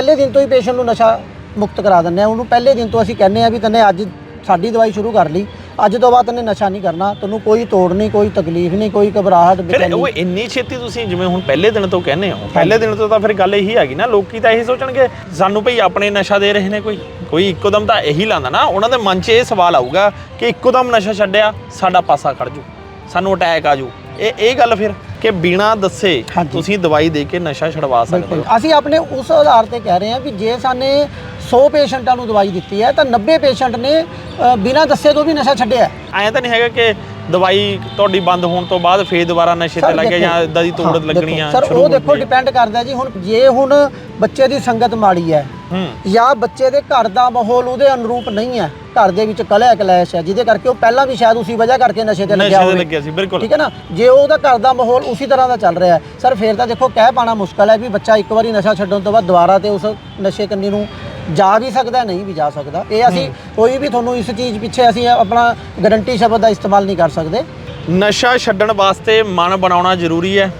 ਪਹਿਲੇ ਦਿਨ ਤੋਂ ਹੀ ਪੇਸ਼ੈਂਟ ਨੂੰ ਨਸ਼ਾ ਮੁਕਤ ਕਰਾ ਦਿੰਦੇ ਆ। ਉਹਨੂੰ ਪਹਿਲੇ ਦਿਨ ਤੋਂ ਅਸੀਂ ਕਹਿੰਦੇ ਆ ਵੀ ਤੈਨੇ ਅੱਜ ਸਾਡੀ ਦਵਾਈ ਸ਼ੁਰੂ ਕਰ ਲਈ। ਅੱਜ ਤੋਂ ਬਾਅਦ ਤੈਨੇ ਨਸ਼ਾ ਨਹੀਂ ਕਰਨਾ। ਤੈਨੂੰ ਕੋਈ ਤੋੜ ਨਹੀਂ ਕੋਈ ਤਕਲੀਫ ਨਹੀਂ ਕੋਈ ਘਬਰਾਹਟ ਫਿਰ ਉਹ ਇੰਨੀ ਛੇਤੀ ਤੁਸੀਂ ਜਿਵੇਂ ਹੁਣ ਪਹਿਲੇ ਦਿਨ ਤੋਂ ਕਹਿੰਦੇ ਹੋ ਪਹਿਲੇ ਦਿਨ ਤੋਂ ਤਾਂ ਫਿਰ ਗੱਲ ਇਹੀ ਹੈਗੀ ਨਾ ਲੋਕੀ ਤਾਂ ਇਹੀ ਸੋਚਣਗੇ ਸਾਨੂੰ ਭਈ ਆਪਣੇ ਨਸ਼ਾ ਦੇ ਰਹੇ ਨੇ ਕੋਈ। ਕੋਈ ਇੱਕੋਦਮ ਤਾਂ ਇਹੀ ਲਾਂਦਾ ਨਾ ਉਹਨਾਂ ਦੇ ਮਨ 'ਚ ਇਹ ਸਵਾਲ ਆਊਗਾ ਕਿ ਇੱਕੋਦਮ ਨਸ਼ਾ ਛੱਡਿਆ ਸਾਡਾ ਪਾਸਾ ਖੜ ਜੂ ਸਾਨੂੰ ਅਟੈਕ ਆ ਜੂ। ਇਹ ਇਹ ਗੱਲ ਫਿਰ ਕਿ ਬਿਨਾ ਦੱਸੇ ਹਾਂਜੀ। ਤੁਸੀਂ ਦਵਾਈ ਦੇ ਕੇ ਨਸ਼ਾ ਛਡਵਾ ਸਕਦੇ ਬਿਲਕੁਲ ਹੋ ਅਸੀਂ ਆਪਣੇ ਉਸ ਆਧਾਰ ਤੇ ਕਹਿ ਰਹੇ ਹਾਂ ਵੀ ਜੇ ਸਾਨੇ 100 ਪੇਸ਼ੈਂਟਾਂ ਨੂੰ ਦਵਾਈ ਦਿੱਤੀ ਹੈ ਤਾਂ 90 ਪੇਸ਼ੈਂਟ ਨੇ ਅ, ਬਿਨਾਂ ਦੱਸੇ ਤੋਂ ਵੀ ਨਸ਼ਾ ਛੱਡਿਆ ਹੈ। ਐਂ ਤਾਂ ਨਹੀਂ ਹੈਗਾ ਕਿ ਦਵਾਈ ਤੁਹਾਡੀ ਬੰਦ ਹੋਣ ਤੋਂ ਬਾਅਦ ਫੇਰ ਦੁਬਾਰਾ ਨਸ਼ੇ ਤੇ ਸਰ, ਲੱਗੇ ਜਾਂ ਇਦਾਂ ਦੀ ਤੋੜ ਹਾਂ, ਲੱਗਣੀਆਂ ਦੇਖੋ, ਸਰ ਸ਼ੁਰੂ ਉਹ ਹੋ ਦੇਖੋ। ਡਿਪੈਂਡ ਕਰਦਾ ਜੀ ਹੁਣ ਜੇ ਹੁਣ ਬੱਚੇ ਦੀ ਸੰਗਤ ਮਾੜੀ ਹੂੰ ਜਾਂ ਬੱਚੇ ਦੇ ਘਰ ਦਾ ਮਾਹੌਲ ਉਹਦੇ ਅਨੁਰੂਪ ਨਹੀਂ ਹੈ। ਘਰ ਦੇ ਵਿੱਚ ਕਲਹ ਕਲੈਸ਼ ਹੈ ਜਿਹਦੇ ਕਰਕੇ ਉਹ ਪਹਿਲਾਂ ਵੀ ਸ਼ਾਇਦ ਉਸੇ ਵਜ੍ਹਾ ਕਰਕੇ ਨਸ਼ੇ ਤੇ ਲੱਗਿਆ ਨਸ਼ੇ ਤੇ ਹੋਵੇ। ਲੱਗਿਆ ਸੀ ਬਿਲਕੁਲ। ਠੀਕ ਹੈ ਨਾ? ਜੇ ਉਹਦਾ ਘਰ ਦਾ ਮਾਹੌਲ ਉਸੇ ਤਰ੍ਹਾਂ ਦਾ ਚੱਲ ਰਿਹਾ ਹੈ ਸਰ ਫੇਰ ਤਾਂ ਦੇਖੋ ਕਹਿ ਪਾਣਾ ਮੁਸ਼ਕਲ ਹੈ ਵੀ ਬੱਚਾ ਇੱਕ ਵਾਰੀ ਨਸ਼ਾ ਛੱਡਣ ਤੋਂ ਬਾਅਦ ਦੁਬਾਰਾ ਤੇ ਉਸ ਨਸ਼ੇ ਕੰਨੀ ਨੂੰ ਜਾ ਵੀ ਸਕਦਾ ਨਹੀਂ ਵੀ ਜਾ ਸਕਦਾ। ਇਹ ਅਸੀਂ ਕੋਈ ਵੀ ਤੁਹਾਨੂੰ ਇਸ ਚੀਜ਼ ਪਿੱਛੇ ਅਸੀਂ ਆਪਣਾ ਗਾਰੰਟੀ ਸ਼ਬਦ ਦਾ ਇਸਤੇਮਾਲ ਨਹੀਂ ਕਰ ਸਕਦੇ। ਨਸ਼ਾ ਛੱਡਣ ਵਾਸਤੇ ਮਨ ਬਣਾਉਣਾ ਜ਼ਰੂਰੀ ਹੈ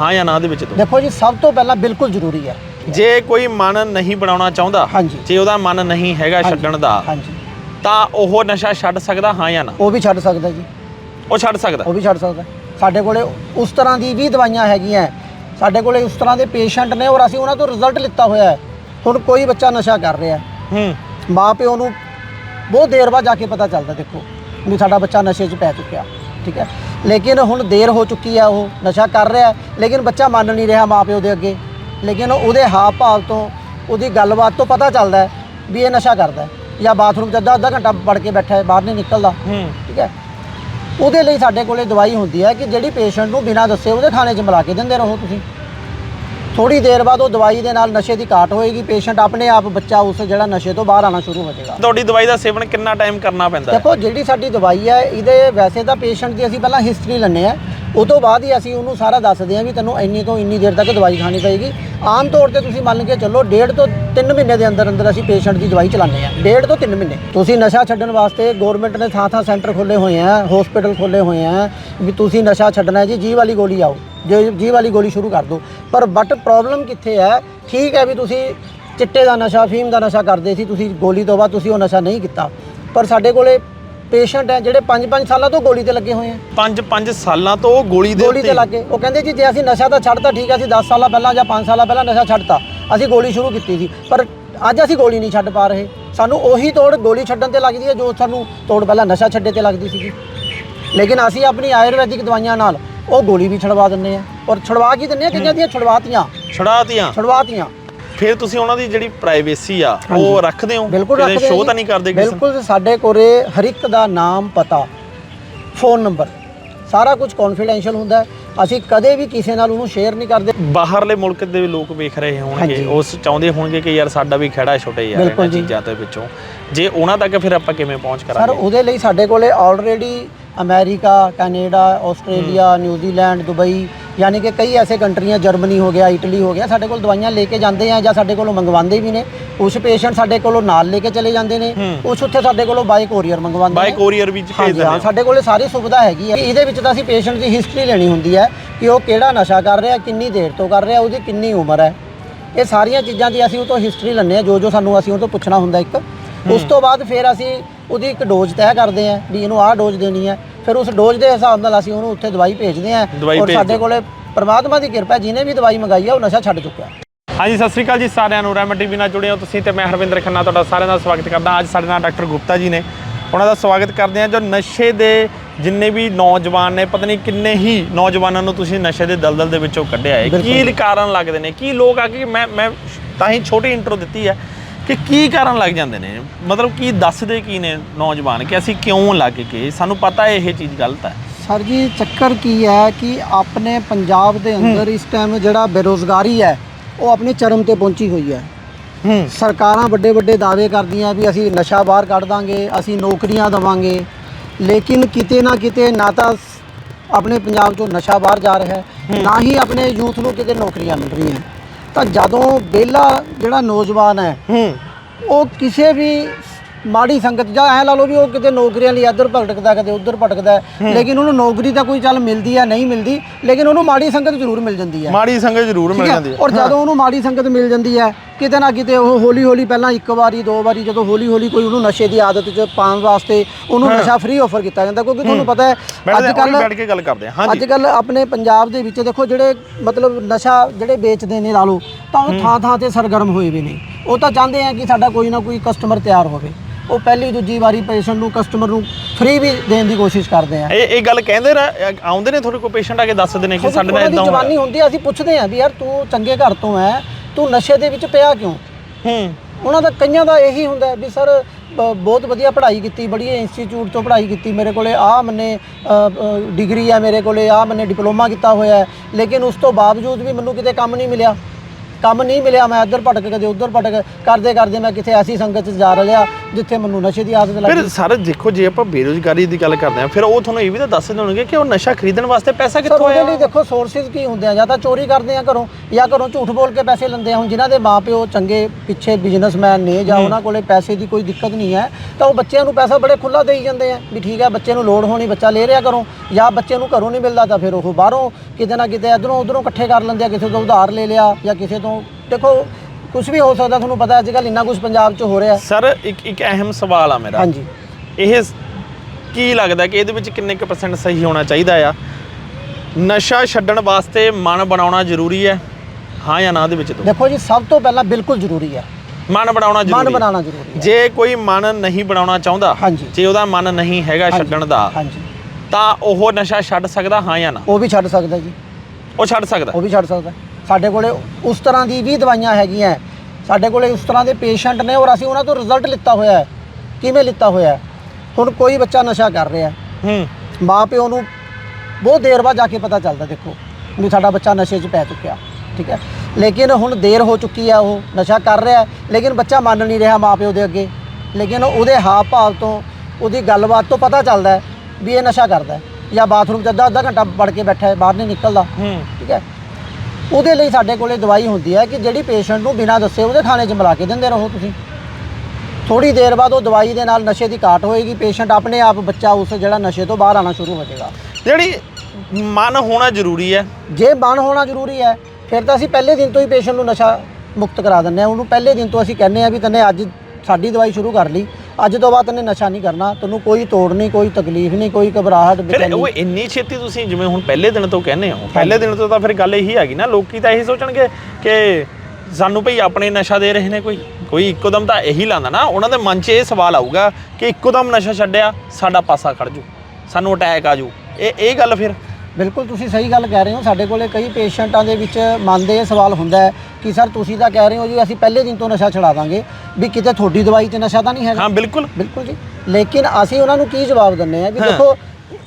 ਹਾਂ ਜਾਂ ਨਾ ਦੇ ਵਿੱਚ ਤੋਂ? ਦੇਖੋ ਜੀ ਸਭ ਤੋਂ ਪਹਿਲਾਂ ਬਿਲਕੁਲ ਜ਼ਰੂਰੀ ਹੈ। ਜੇ ਕੋਈ ਮਨ ਨਹੀਂ ਬਣਾਉਣਾ ਚਾਹੁੰਦਾ ਹਾਂਜੀ। ਜੇ ਉਹਦਾ ਮਨ ਨਹੀਂ ਹੈਗਾ ਛੱਡਣ ਦਾ ਹਾਂਜੀ। ਤਾਂ ਉਹ ਨਸ਼ਾ ਛੱਡ ਸਕਦਾ ਹਾਂ ਜਾਂ ਨਾ? ਉਹ ਵੀ ਛੱਡ ਸਕਦਾ ਜੀ। ਉਹ ਛੱਡ ਸਕਦਾ? ਉਹ ਵੀ ਛੱਡ ਸਕਦਾ। ਸਾਡੇ ਕੋਲੇ ਉਸ ਤਰ੍ਹਾਂ ਦੀ ਵੀ ਦਵਾਈਆਂ ਹੈਗੀਆਂ। ਸਾਡੇ ਕੋਲੇ ਉਸ ਤਰ੍ਹਾਂ ਦੇ ਪੇਸ਼ੈਂਟ ਨੇ ਔਰ ਅਸੀਂ ਉਹਨਾਂ ਤੋਂ ਰਿਜ਼ਲਟ ਲਿੱਤਾ ਹੋਇਆ ਹੈ। ਹੁਣ ਕੋਈ ਬੱਚਾ ਨਸ਼ਾ ਕਰ ਰਿਹਾ ਹੈ। ਹੂੰ। ਮਾਂ ਪਿਓ ਨੂੰ ਬਹੁਤ ਦੇਰ ਬਾਅਦ ਜਾ ਕੇ ਪਤਾ ਚੱਲਦਾ ਦੇਖੋ ਵੀ ਸਾਡਾ ਬੱਚਾ ਨਸ਼ੇ 'ਚ ਪੈ ਚੁੱਕਿਆ ਠੀਕ ਹੈ। ਲੇਕਿਨ ਹੁਣ ਦੇਰ ਹੋ ਚੁੱਕੀ ਹੈ ਉਹ ਨਸ਼ਾ ਕਰ ਰਿਹਾ ਹੈ, ਲੇਕਿਨ ਬੱਚਾ ਮੰਨ ਨਹੀਂ ਰਿਹਾ ਮਾਂ ਪਿਓ ਦੇ ਅੱਗੇ। ਲੇਕਿਨ ਉਹਦੇ ਹਾਵ ਭਾਵ ਤੋਂ ਉਹਦੀ ਗੱਲਬਾਤ ਤੋਂ ਪਤਾ ਚੱਲਦਾ ਹੈ ਵੀ ਇਹ ਨਸ਼ਾ ਕਰਦਾ ਹੈ ਜਾਂ ਬਾਥਰੂਮ 'ਚ ਅੱਧਾ ਅੱਧਾ ਘੰਟਾ ਪੜ ਕੇ ਬੈਠਾ ਹੈ ਬਾਹਰ ਨਹੀਂ ਨਿਕਲਦਾ। ਠੀਕ ਹੈ? ਉਹਦੇ ਲਈ ਸਾਡੇ ਕੋਲੇ ਦਵਾਈ ਹੁੰਦੀ ਹੈ ਕਿ ਜਿਹੜੀ ਪੇਸ਼ੈਂਟ ਨੂੰ ਬਿਨਾਂ ਦੱਸੇ ਉਹਦੇ ਖਾਣੇ 'ਚ ਮਿਲਾ ਕੇ ਦਿੰਦੇ ਰਹੋ ਤੁਸੀਂ। ਥੋੜੀ ਦੇਰ ਬਾਅਦ ਉਹ ਦਵਾਈ ਦੇ ਨਾਲ ਨਸ਼ੇ ਦੀ ਘਾਟ ਹੋਏਗੀ ਪੇਸ਼ੈਂਟ ਆਪਣੇ ਆਪ ਬੱਚਾ ਉਸ ਜਿਹੜਾ ਨਸ਼ੇ ਤੋਂ ਬਾਹਰ ਆਣਾ ਸ਼ੁਰੂ ਹੋ ਜਾਏਗਾ। ਤੁਹਾਡੀ ਦਵਾਈ ਦਾ ਸੇਵਨ ਕਿੰਨਾ ਟਾਈਮ ਕਰਨਾ ਪੈਂਦਾ ਹੈ? ਦੇਖੋ ਜਿਹੜੀ ਸਾਡੀ ਦਵਾਈ ਹੈ ਇਹਦੇ ਵੈਸੇ ਤਾਂ ਪੇਸ਼ੈਂਟ ਦੀ ਅਸੀਂ ਪਹਿਲਾਂ ਹਿਸਟਰੀ ਲੈਂਦੇ ਆ ਉਹ ਤੋਂ ਬਾਅਦ ਹੀ ਅਸੀਂ ਉਹਨੂੰ ਸਾਰਾ ਦੱਸਦੇ ਹਾਂ ਵੀ ਤੈਨੂੰ ਇੰਨੀ ਤੋਂ ਇੰਨੀ ਦੇਰ ਤੱਕ ਦਵਾਈ ਖਾਣੀ ਪਏਗੀ। ਆਮ ਤੌਰ ਤੇ ਤੁਸੀਂ ਮੰਨ ਕੇ ਚੱਲੋ ਡੇਢ ਤੋਂ 3 ਮਹੀਨੇ ਦੇ ਅੰਦਰ ਅੰਦਰ ਅਸੀਂ ਪੇਸ਼ੈਂਟ ਦੀ ਦਵਾਈ ਚਲਾਉਂਦੇ ਹਾਂ। ਡੇਢ ਤੋਂ 3 ਮਹੀਨੇ। ਤੁਸੀਂ ਨਸ਼ਾ ਛੱਡਣ ਵਾਸਤੇ ਗਵਰਨਮੈਂਟ ਨੇ ਥਾਂ ਥਾਂ ਸੈਂਟਰ ਖੋਲੇ ਹੋਏ ਆ ਹਸਪੀਟਲ ਖੋਲੇ ਹੋਏ ਆ, ਵੀ ਤੁਸੀਂ ਨਸ਼ਾ ਛੱਡਣਾ ਜੀ ਜੀ ਵਾਲੀ ਗੋਲੀ ਆਓ। ਜੇ ਜੀ ਵਾਲੀ ਗੋਲੀ ਸ਼ੁਰੂ ਕਰ ਦਿਓ ਪਰ ਬਟ ਪ੍ਰੋਬਲਮ ਕਿੱਥੇ ਹੈ? ਠੀਕ ਹੈ ਵੀ ਤੁਸੀਂ ਚਿੱਟੇ ਦਾ ਨਸ਼ਾ, ਫੀਮ ਦਾ ਨਸ਼ਾ ਕਰਦੇ ਸੀ, ਤੁਸੀਂ ਗੋਲੀ ਤੋਂ ਬਾਅਦ ਤੁਸੀਂ ਉਹ ਨਸ਼ਾ ਨਹੀਂ ਕੀਤਾ। ਪਰ ਸਾਡੇ ਕੋਲੇ ਪੇਸ਼ੈਂਟ ਹੈ ਜਿਹੜੇ 5-5 ਸਾਲਾਂ ਤੋਂ ਗੋਲੀ ਤੇ ਲੱਗੇ ਹੋਏ ਆ। 5-5 ਸਾਲਾਂ ਤੋਂ ਉਹ ਗੋਲੀ ਦੇ ਗੋਲੀ ਤੇ ਲੱਗੇ। ਉਹ ਕਹਿੰਦੇ ਜੀ ਜੇ ਅਸੀਂ ਨਸ਼ਾ ਤਾਂ ਛੱਡਤਾ ਠੀਕ ਹੈ ਅਸੀਂ 10 ਸਾਲਾਂ ਪਹਿਲਾਂ ਜਾਂ 5 ਸਾਲਾਂ ਪਹਿਲਾਂ ਨਸ਼ਾ ਛੱਡਤਾ। ਅਸੀਂ ਗੋਲੀ ਸ਼ੁਰੂ ਕੀਤੀ ਸੀ। ਪਰ ਅੱਜ ਅਸੀਂ ਗੋਲੀ ਨਹੀਂ ਛੱਡ ਪਾ ਰਹੇ। ਸਾਨੂੰ ਉਹੀ ਤੋੜ ਗੋਲੀ ਛੱਡਣ ਤੇ ਲੱਗਦੀ ਹੈ ਜੋ ਸਾਨੂੰ ਤੋੜ ਪਹਿਲਾਂ ਨਸ਼ਾ ਛੱਡੇ ਤੇ ਲੱਗਦੀ ਸੀਗੀ। ਲੇਕਿਨ ਅਸੀਂ ਆਪਣੀ ਆਯੁਰਵੈਦਿਕ ਦਵਾਈਆਂ ਨਾਲ ਉਹ ਗੋਲੀ ਵੀ ਛਡਵਾ ਦਿੰਨੇ ਆ। ਔਰ ਛਡਵਾ ਕੀ ਦਿੰਨੇ ਆ? ਕਈਆਂ ਦੀਆਂ? ਛਡਵਾਤੀਆਂ। ਛੜਾਤੀਆਂ ਛਡਵਾਤੀਆਂ। ਫਿਰ ਤੁਸੀਂ ਉਹਨਾਂ ਦੀ ਜਿਹੜੀ ਪ੍ਰਾਈਵੇਸੀ ਆ ਉਹ ਰੱਖਦੇ ਹੋ ਬਿਲਕੁਲ ਰੱਖਦੇ ਸ਼ੋਅ ਤਾਂ। ਨਹੀਂ ਕਰਦੇ ਕਿਸੇ? ਬਿਲਕੁਲ ਸਾਡੇ ਕੋਲੇ ਹਰ ਇੱਕ ਦਾ ਨਾਮ ਪਤਾ ਫੋਨ ਨੰਬਰ ਸਾਰਾ ਕੁਝ ਕੌਨਫੀਡੈਂਸ਼ੀਅਲ ਹੁੰਦਾ। ਅਸੀਂ ਕਦੇ ਵੀ ਕਿਸੇ ਨਾਲ ਉਹਨੂੰ ਸ਼ੇਅਰ ਨਹੀਂ ਕਰਦੇ ਬਾਹਰਲੇ ਮੁਲਕ ਦੇ ਵੀ ਲੋਕ ਵੇਖ ਰਹੇ ਹੋਣਗੇ। ਉਸ ਚਾਹੁੰਦੇ ਹੋਣਗੇ ਕਿ ਯਾਰ ਸਾਡਾ ਵੀ ਖੜਾ ਛੋਟੇ ਯਾਰ ਇਹਨਾਂ। ਚੀਜ਼ਾਂ ਦੇ ਵਿੱਚੋਂ ਜੇ ਉਹਨਾਂ ਤੱਕ ਫਿਰ ਆਪਾਂ ਕਿਵੇਂ ਪਹੁੰਚ ਸਰ ਕਰਾਂਗੇ ਉਹਦੇ ਲਈ ਸਾਡੇ ਕੋਲੇ already America Canada Australia New Zealand Dubai ਯਾਨੀ ਕਿ ਕਈ ਐਸੇ ਕੰਟਰੀਆਂ ਜਰਮਨੀ ਹੋ ਗਿਆ ਇਟਲੀ ਹੋ ਗਿਆ ਸਾਡੇ ਕੋਲ ਦਵਾਈਆਂ ਲੈ ਕੇ ਜਾਂਦੇ ਆ ਜਾਂ ਸਾਡੇ ਕੋਲੋਂ ਮੰਗਵਾਉਂਦੇ ਵੀ ਨੇ। ਕੁਝ ਪੇਸ਼ੈਂਟ ਸਾਡੇ ਕੋਲੋਂ ਨਾਲ ਲੈ ਕੇ ਚਲੇ ਜਾਂਦੇ ਨੇ। ਕੁਝ ਉੱਥੇ ਸਾਡੇ ਕੋਲੋਂ ਬਾਈ ਕੋਰੀਅਰ ਮੰਗਵਾਉਂਦੇ ਬਾਈ ਕੋਰੀਅਰ ਵਿੱਚ ਭੇਜ ਹਾਂਜੀ ਦਿੰਦੇ ਹਾਂ ਹੋ ਸਾਡੇ ਕੋਲੇ ਸਾਰੀ ਸੁਵਿਧਾ ਹੈਗੀ ਹੈ ਇਹਦੇ ਵਿੱਚ ਤਾਂ ਅਸੀਂ ਪੇਸ਼ੈਂਟ ਦੀ ਹਿਸਟਰੀ ਲੈਣੀ ਹੁੰਦੀ ਹੈ ਕਿ ਉਹ ਕਿਹੜਾ ਨਸ਼ਾ ਕਰ ਰਿਹਾ ਕਿੰਨੀ ਦੇਰ ਤੋਂ ਕਰ ਰਿਹਾ ਉਹਦੀ ਕਿੰਨੀ ਉਮਰ ਹੈ। ਇਹ ਸਾਰੀਆਂ ਚੀਜ਼ਾਂ ਦੀ ਅਸੀਂ ਉਹ ਤੋਂ ਹਿਸਟਰੀ ਲੈਂਦੇ ਆ ਜੋ ਜੋ ਸਾਨੂੰ ਅਸੀਂ ਉਹ ਤੋਂ ਪੁੱਛਣਾ ਹੁੰਦਾ ਇੱਕ। ਉਸ ਤੋਂ ਬਾਅਦ ਫਿਰ ਅਸੀਂ ਉਹਦੀ ਇੱਕ ਡੋਜ਼ ਤੈਅ ਕਰਦੇ ਆ ਵੀ ਇਹਨੂੰ ਆਹ ਡੋਜ਼ ਦੇਣੀ ਹੈ। ਫਿਰ ਉਸ ਡੋਜ਼ ਦੇ ਹਿਸਾਬ ਨਾਲ ਅਸੀਂ ਉਹਨੂੰ ਉੱਥੇ ਦਵਾਈ ਭੇਜਦੇ ਆ ਦਵਾਈ ਔਰ ਸਾਡੇ। ਕੋਲੇ ਪਰਮਾਤਮਾ ਦੀ ਕਿਰਪਾ ਹੈ, ਜਿਹਨੇ ਵੀ ਦਵਾਈ ਮੰਗਾਈ ਹੈ ਉਹ ਨਸ਼ਾ ਛੱਡ ਚੁੱਕਿਆ। ਹਾਂਜੀ ਸਤਿ ਸ੍ਰੀ ਅਕਾਲ ਜੀ ਸਾਰਿਆਂ ਨੂੰ। ਰੈਮਨ ਟੀਵੀ ਨਾਲ ਜੁੜੇ ਹੋ ਤੁਸੀਂ ਤੇ ਮੈਂ ਹਰਵਿੰਦਰ ਖੰਨਾ ਤੁਹਾਡਾ ਸਾਰਿਆਂ ਦਾ ਸਵਾਗਤ ਕਰਦਾ। ਅੱਜ ਸਾਡੇ ਨਾਲ ਡਾਕਟਰ ਗੁਪਤਾ ਜੀ ਨੇ। ਉਹਨਾਂ ਦਾ ਸਵਾਗਤ ਕਰਦੇ ਹਾਂ ਜੋ ਨਸ਼ੇ ਦੇ ਜਿੰਨੇ ਵੀ ਨੌਜਵਾਨ ਨੇ ਪਤਾ ਨਹੀਂ ਕਿੰਨੇ ਹੀ ਨੌਜਵਾਨਾਂ ਨੂੰ ਤੁਸੀਂ ਨਸ਼ੇ ਦੇ ਦਲਦਲ ਦੇ ਵਿੱਚੋਂ ਕੱਢਿਆ ਹੈ। ਕੀ ਕਾਰਨ ਲੱਗਦੇ ਨੇ? ਕੀ ਲੋਕ ਆ ਕੇ ਮੈਂ ਮੈਂ ਤਾਂ ਹੀ ਛੋਟੀ ਇੰਟਰੋ ਦਿੱਤੀ ਹੈ। ਕਿ ਕੀ ਕਾਰਨ ਲੱਗ ਜਾਂਦੇ ਨੇ? ਮਤਲਬ ਕੀ ਦੱਸਦੇ ਕੀ ਨੇ ਨੌਜਵਾਨ? ਕਿ ਅਸੀਂ ਕਿਉਂ ਲੱਗ ਗਏ? ਸਾਨੂੰ ਪਤਾ ਹੈ ਇਹ ਚੀਜ਼ ਗਲਤ ਹੈ। ਸਰ ਜੀ ਚੱਕਰ ਕੀ ਹੈ ਕਿ ਆਪਣੇ ਪੰਜਾਬ ਦੇ ਅੰਦਰ ਇਸ ਟਾਈਮ ਜਿਹੜਾ ਬੇਰੋਜ਼ਗਾਰੀ ਹੈ ਉਹ ਆਪਣੀ ਚਰਮ ਤੇ ਪਹੁੰਚੀ ਹੋਈ ਹੈ। ਸਰਕਾਰਾਂ ਵੱਡੇ ਵੱਡੇ ਦਾਅਵੇ ਕਰਦੀਆਂ ਵੀ ਅਸੀਂ ਨਸ਼ਾ ਬਾਹਰ ਕੱਢ ਦਾਂਗੇ ਅਸੀਂ ਨੌਕਰੀਆਂ ਦਵਾਂਗੇ। ਲੇਕਿਨ ਕਿਤੇ ਨਾ ਕਿਤੇ ਨਾ ਤਾਂ ਆਪਣੇ ਪੰਜਾਬ ਚੋਂ ਨਸ਼ਾ ਬਾਹਰ ਜਾ ਰਿਹਾ ਹੈ। ਨਾ ਹੀ ਆਪਣੇ ਯੂਥ ਨੂੰ ਕਿਤੇ ਨੌਕਰੀਆਂ ਮਿਲ ਰਹੀਆਂ। ਤਾਂ ਜਦੋਂ ਵਿਹਲਾ ਜਿਹੜਾ ਨੌਜਵਾਨ ਹੈ ਹੂੰ। ਉਹ ਕਿਸੇ ਵੀ ਮਾੜੀ ਸੰਗਤ ਜਾਂ ਐ ਲਾ ਲਓ ਵੀ ਉਹ ਕਿਤੇ ਨੌਕਰੀਆਂ ਲਈ ਇੱਧਰ ਭਟਕਦਾ ਕਦੇ ਉੱਧਰ ਭਟਕਦਾ ਹੈ। ਲੇਕਿਨ ਉਹਨੂੰ ਨੌਕਰੀ ਤਾਂ ਕੋਈ ਚੱਲ ਮਿਲਦੀ ਹੈ ਨਹੀਂ ਮਿਲਦੀ ਲੇਕਿਨ ਉਹਨੂੰ ਮਾੜੀ ਸੰਗਤ ਜ਼ਰੂਰ ਮਿਲ ਜਾਂਦੀ ਹੈ। ਮਾੜੀ ਸੰਗਤ ਜ਼ਰੂਰ ਮਿਲ ਠੀਕ ਹੈ? ਜਾਂਦੀ ਹੈ। ਔਰ ਜਦੋਂ ਉਹਨੂੰ ਮਾੜੀ ਸੰਗਤ ਮਿਲ ਜਾਂਦੀ ਹੈ ਕਿਤੇ ਨਾ ਕਿਤੇ ਉਹ ਹੌਲੀ ਹੌਲੀ ਪਹਿਲਾਂ ਇੱਕ ਵਾਰੀ ਦੋ ਵਾਰੀ ਜਦੋਂ ਹੌਲੀ ਹੌਲੀ ਕੋਈ ਉਹਨੂੰ ਨਸ਼ੇ ਦੀ ਆਦਤ 'ਚ ਪਾਉਣ ਵਾਸਤੇ ਉਹਨੂੰ ਨਸ਼ਾ ਫ੍ਰੀ ਆਫਰ ਕੀਤਾ ਜਾਂਦਾ ਕਿਉਂਕਿ ਤੁਹਾਨੂੰ ਪਤਾ ਹੈ ਅੱਜ ਕੱਲ ਬੈਠ ਕੇ ਗੱਲ ਕਰਦੇ ਹਾਂ। ਅੱਜ ਕੱਲ ਆਪਣੇ ਪੰਜਾਬ ਦੇ ਵਿੱਚ ਦੇਖੋ ਜਿਹੜੇ ਮਤਲਬ ਨਸ਼ਾ ਜਿਹੜੇ ਵੇਚਦੇ ਨੇ ਲਾ ਲਓ ਤਾਂ ਉਹ ਥਾਂ ਥਾਂ ਤੇ ਸਰਗਰਮ ਹੋਏ ਵੀ ਨੇ। ਉਹ ਤਾਂ ਚਾਹੁੰਦੇ ਆ ਕਿ ਸਾਡਾ ਕੋਈ ਨਾ ਕੋਈ ਕਸਟਮਰ ਤਿਆਰ ਹੋਵੇ। ਉਹ ਪਹਿਲੀ ਦੂਜੀ ਵਾਰੀ ਪੇਸ਼ੈਂਟ ਨੂੰ ਕਸਟਮਰ ਨੂੰ ਫ੍ਰੀ ਵੀ ਦੇਣ ਦੀ ਕੋਸ਼ਿਸ਼ ਕਰਦੇ ਆ। ਇਹ ਇਹ ਗੱਲ ਕਹਿੰਦੇ ਰਹਿ- ਆਉਂਦੇ ਨੇ ਤੁਹਾਡੇ ਕੋਲ ਪੇਸ਼ੈਂਟ ਆ ਕੇ ਦੱਸਦੇ ਨੇ ਕਿ ਸਾਡੇ ਨਾਲ ਇਦਾਂ ਜਵਾਨੀ ਹੁੰਦੀ ਆ ਅਸੀਂ ਪੁੱਛਦੇ ਆ ਵੀ ਯਾਰ ਤੂੰ ਚੰਗੇ ਘਰ ਤੋਂ ਐ ਤੂੰ ਨਸ਼ੇ ਦੇ ਵਿੱਚ ਪਿਆ ਕਿਉਂ? ਹੂੰ। ਉਹਨਾਂ ਦਾ ਕਈਆਂ ਦਾ ਇਹੀ ਹੁੰਦਾ ਵੀ ਸਰ ਬਹੁਤ ਵਧੀਆ ਪੜ੍ਹਾਈ ਕੀਤੀ ਬੜੀ ਇੰਸਟੀਚਿਊਟ ਤੋਂ ਪੜ੍ਹਾਈ ਕੀਤੀ ਮੇਰੇ ਕੋਲੇ ਆ ਮੈਨੇ ਡਿਗਰੀ ਹੈ ਮੇਰੇ ਕੋਲੇ ਆ ਮੈਨੇ ਡਿਪਲੋਮਾ ਕੀਤਾ ਹੋਇਆ ਹੈ। ਲੇਕਿਨ ਉਸ ਤੋਂ ਬਾਵਜੂਦ ਵੀ ਮੈਨੂੰ ਕਿਤੇ ਕੰਮ ਨਹੀਂ ਮਿਲਿਆ। ਕੰਮ ਨਹੀਂ ਮਿਲਿਆ ਮੈਂ ਇੱਧਰ ਭਟਕ ਕਦੇ ਉੱਧਰ ਭਟਕ ਕਰਦੇ ਕਰਦੇ ਮੈਂ ਕਿਤੇ ਐਸੀ ਸੰਗਤ 'ਚ ਜਾ ਰਿਹਾ ਜਿੱਥੇ ਮੈਨੂੰ ਨਸ਼ੇ ਦੀ ਆਦਤ ਲੱਗ। ਫਿਰ ਸਾਰੇ ਦੇਖੋ ਜੇ ਆਪਾਂ ਬੇਰੋਜ਼ਗਾਰੀ ਦੀ ਗੱਲ ਕਰਦੇ ਆ ਫਿਰ ਉਹ ਤੁਹਾਨੂੰ ਇਹ ਵੀ ਤਾਂ ਦੱਸ ਦੇਣਗੇ ਕਿ ਉਹ ਨਸ਼ਾ ਖਰੀਦਣ ਵਾਸਤੇ ਪੈਸਾ ਕਿੱਥੋਂ ਉਹਦੇ ਆਇਆ? ਲਈ ਦੇਖੋ ਸੋਰਸਿਸ ਕੀ ਹੁੰਦੇ ਆ ਜਾਂ ਤਾਂ ਚੋਰੀ ਕਰਦੇ ਆ ਘਰੋਂ ਜਾਂ ਘਰੋਂ ਝੂਠ ਬੋਲ ਕੇ ਪੈਸੇ ਲੈਂਦੇ ਆ। ਹੁਣ ਜਿਨ੍ਹਾਂ ਦੇ ਮਾਪਿਓ ਚੰਗੇ ਪਿੱਛੇ ਬਿਜ਼ਨਸਮੈਨ ਨੇ ਜਾਂ ਉਹਨਾਂ ਕੋਲੇ ਪੈਸੇ ਦੀ ਕੋਈ ਦਿੱਕਤ ਨਹੀਂ ਹੈ ਤਾਂ ਉਹ ਬੱਚਿਆਂ ਨੂੰ ਪੈਸਾ ਬੜੇ ਖੁੱਲਾ ਦੇਈ ਜਾਂਦੇ ਆ ਵੀ ਠੀਕ ਹੈ ਬੱਚੇ ਨੂੰ ਲੋੜ ਹੋਣੀ ਬੱਚਾ ਲੈ ਰਿਹਾ ਘਰੋਂ ਜਾਂ ਬੱਚੇ ਨੂੰ ਘਰੋਂ ਨਹੀਂ ਮਿਲਦਾ ਤਾਂ ਫਿਰ ਉਹ ਬਾਹਰੋਂ ਕਿਤੇ ਨਾ ਕਿਤੇ ਇਧਰੋਂ ਉਧਰੋਂ ਇਕੱਠੇ ਕਰ ਲੈਂਦੇ ਆ ਕਿਸੇ ਤੋਂ ਉਧਾਰ ਲੈ ਲਿਆ ਜਾਂ ਕਿਸੇ ਤੋਂ ਦੇਖੋ ਕੁਝ ਵੀ ਹੋ ਸਕਦਾ ਤੁਹਾਨੂੰ ਪਤਾ ਅੱਜ ਕੱਲ੍ਹ ਇੰਨਾ ਕੁਝ ਪੰਜਾਬ 'ਚ ਹੋ ਰਿਹਾ। ਸਰ ਇੱਕ ਇੱਕ ਅਹਿਮ ਸਵਾਲ ਆ ਮੇਰਾ। ਹਾਂਜੀ। ਇਹ ਕੀ ਲੱਗਦਾ ਕਿ ਇਹਦੇ ਵਿੱਚ ਕਿੰਨੇ ਕੁ ਪਰਸੈਂਟ ਸਹੀ ਹੋਣਾ ਚਾਹੀਦਾ ਆ? ਨਸ਼ਾ ਛੱਡਣ ਵਾਸਤੇ ਮਨ ਬਣਾਉਣਾ ਜ਼ਰੂਰੀ ਹੈ? ਹਾਂ ਜਾਂ ਨਾ ਦੇ ਵਿੱਚ ਤੋਂ ਦੇਖੋ ਜੀ ਸਭ ਤੋਂ ਪਹਿਲਾਂ ਬਿਲਕੁਲ ਜ਼ਰੂਰੀ ਹੈ। ਮਨ ਬਣਾਉਣਾ ਜ਼ਰੂਰੀ ਮਨ ਹੈ। ਬਣਾਉਣਾ ਜ਼ਰੂਰੀ ਹੈ। ਜੇ ਕੋਈ ਮਨ ਨਹੀਂ ਬਣਾਉਣਾ ਚਾਹੁੰਦਾ ਹਾਂਜੀ। ਜੇ ਉਹਦਾ ਮਨ ਨਹੀਂ ਹੈਗਾ ਛੱਡਣ ਦਾ ਹਾਂਜੀ। ਤਾਂ ਉਹ ਨਸ਼ਾ ਛੱਡ ਸਕਦਾ ਹਾਂ ਜਾਂ ਨਾ? ਉਹ ਵੀ ਛੱਡ ਸਕਦਾ ਜੀ। ਉਹ ਛੱਡ ਸਕਦਾ। ਉਹ ਵੀ ਛੱਡ ਸਕਦਾ। ਸਾਡੇ ਕੋਲੇ ਉਸ ਤਰ੍ਹਾਂ ਦੀ ਵੀ ਦਵਾਈਆਂ ਹੈਗੀਆਂ। ਸਾਡੇ ਕੋਲੇ ਉਸ ਤਰ੍ਹਾਂ ਦੇ ਪੇਸ਼ੈਂਟ ਨੇ ਔਰ ਅਸੀਂ ਉਹਨਾਂ ਤੋਂ ਰਿਜ਼ਲਟ ਲਿੱਤਾ ਹੋਇਆ ਹੈ। ਕਿਵੇਂ ਲਿੱਤਾ ਹੋਇਆ ਹੈ? ਹੁਣ ਕੋਈ ਬੱਚਾ ਨਸ਼ਾ ਕਰ ਰਿਹਾ ਹੂੰ। ਮਾਂ ਪਿਓ ਨੂੰ ਬਹੁਤ ਦੇਰ ਬਾਅਦ ਜਾ ਕੇ ਪਤਾ ਚੱਲਦਾ ਦੇਖੋ ਵੀ ਸਾਡਾ ਬੱਚਾ ਨਸ਼ੇ 'ਚ ਪੈ ਚੁੱਕਿਆ ਠੀਕ ਹੈ? ਲੇਕਿਨ ਹੁਣ ਦੇਰ ਹੋ ਚੁੱਕੀ ਹੈ ਉਹ ਨਸ਼ਾ ਕਰ ਰਿਹਾ ਹੈ, ਲੇਕਿਨ ਬੱਚਾ ਮੰਨ ਨਹੀਂ ਰਿਹਾ ਮਾਂ ਪਿਓ ਦੇ ਅੱਗੇ। ਲੇਕਿਨ ਉਹਦੇ ਹਾਵ ਭਾਵ ਤੋਂ ਉਹਦੀ ਗੱਲਬਾਤ ਤੋਂ ਪਤਾ ਚੱਲਦਾ ਹੈ ਵੀ ਇਹ ਨਸ਼ਾ ਕਰਦਾ ਹੈ। ਜਾਂ ਬਾਥਰੂਮ 'ਚ ਅੱਧਾ ਅੱਧਾ ਘੰਟਾ ਵੜ ਕੇ ਬੈਠਾ ਹੈ ਬਾਹਰ ਨਹੀਂ ਨਿਕਲਦਾ। ਹੂੰ। ਠੀਕ ਹੈ? ਉਹਦੇ ਲਈ ਸਾਡੇ ਕੋਲੇ ਦਵਾਈ ਹੁੰਦੀ ਹੈ ਕਿ ਜਿਹੜੀ ਪੇਸ਼ੈਂਟ ਨੂੰ ਬਿਨਾਂ ਦੱਸੇ ਉਹਦੇ ਖਾਣੇ 'ਚ ਮਿਲਾ ਕੇ ਦਿੰਦੇ ਰਹੋ ਤੁਸੀਂ। ਥੋੜੀ ਦੇਰ ਬਾਅਦ ਉਹ ਦਵਾਈ ਦੇ ਨਾਲ ਨਸ਼ੇ ਦੀ ਘਾਟ ਹੋਏਗੀ ਪੇਸ਼ੈਂਟ ਆਪਣੇ ਆਪ ਬੱਚਾ ਉਸ ਜਿਹੜਾ ਨਸ਼ੇ ਤੋਂ ਬਾਹਰ ਆਣਾ ਸ਼ੁਰੂ ਹੋ ਜਾਏਗਾ। ਜਿਹੜੀ ਮਨ ਹੋਣਾ ਜ਼ਰੂਰੀ ਹੈ। ਜੇ ਮਨ ਹੋਣਾ ਜ਼ਰੂਰੀ ਹੈ ਫਿਰ ਤਾਂ ਅਸੀਂ ਪਹਿਲੇ ਦਿਨ ਤੋਂ ਹੀ ਪੇਸ਼ੈਂਟ ਨੂੰ ਨਸ਼ਾ ਮੁਕਤ ਕਰਾ ਦਿੰਦੇ ਹਾਂ। ਉਹਨੂੰ ਪਹਿਲੇ ਦਿਨ ਤੋਂ ਅਸੀਂ ਕਹਿੰਦੇ ਆ ਵੀ ਤੈਨੇ ਅੱਜ ਸਾਡੀ ਦਵਾਈ ਸ਼ੁਰੂ ਕਰ ਲਈ। ਅੱਜ ਤੋਂ ਬਾਅਦ ਤੈਨੇ ਨਸ਼ਾ ਨਹੀਂ ਕਰਨਾ ਤੈਨੂੰ ਕੋਈ ਤੋੜ ਨਹੀਂ ਕੋਈ ਤਕਲੀਫ ਨਹੀਂ ਕੋਈ ਘਬਰਾਹਟ ਫਿਰ ਉਹ ਇੰਨੀ ਛੇਤੀ ਤੁਸੀਂ ਜਿਵੇਂ ਹੁਣ ਪਹਿਲੇ ਦਿਨ ਤੋਂ ਕਹਿੰਦੇ ਹੋ ਪਹਿਲੇ ਦਿਨ ਤੋਂ ਤਾਂ ਫਿਰ ਗੱਲ ਇਹੀ ਹੈਗੀ ਨਾ ਲੋਕੀ ਤਾਂ ਇਹੀ ਸੋਚਣਗੇ ਕਿ ਸਾਨੂੰ ਭਈ ਆਪਣੇ ਨਸ਼ਾ ਦੇ ਰਹੇ ਨੇ ਕੋਈ ਕੋਈ ਇੱਕੋਦਮ ਤਾਂ ਇਹੀ ਲਾਂਦਾ ਨਾ ਉਹਨਾਂ ਦੇ ਮਨ 'ਚ ਇਹ ਸਵਾਲ ਆਊਗਾ ਕਿ ਇੱਕੋਦਮ ਨਸ਼ਾ ਛੱਡਿਆ ਸਾਡਾ ਪਾਸਾ ਖੜ ਜੂ ਸਾਨੂੰ ਅਟੈਕ ਆ ਜੂ। ਇਹ ਇਹ ਗੱਲ ਫਿਰ ਬਿਲਕੁਲ ਤੁਸੀਂ ਸਹੀ ਗੱਲ ਕਹਿ ਰਹੇ ਹੋ। ਸਾਡੇ ਕੋਲੇ ਕਈ ਪੇਸ਼ੈਂਟਾਂ ਦੇ ਵਿੱਚ ਮਨ ਦੇ ਇਹ ਸਵਾਲ ਹੁੰਦਾ ਹੈ ਕਿ ਸਰ ਤੁਸੀਂ ਤਾਂ ਕਹਿ ਰਹੇ ਹੋ ਜੀ ਅਸੀਂ ਪਹਿਲੇ ਦਿਨ ਤੋਂ ਨਸ਼ਾ ਛੁਡਾ ਦਾਂਗੇ ਵੀ ਕਿਤੇ ਤੁਹਾਡੀ ਦਵਾਈ 'ਚ ਨਸ਼ਾ ਤਾਂ ਨਹੀਂ ਹੈਗਾ। ਹਾਂ ਬਿਲਕੁਲ। ਬਿਲਕੁਲ ਜੀ। ਲੇਕਿਨ ਅਸੀਂ ਉਹਨਾਂ ਨੂੰ ਕੀ ਜਵਾਬ ਦਿੰਨੇ ਆ ਵੀ। ਦੇਖੋ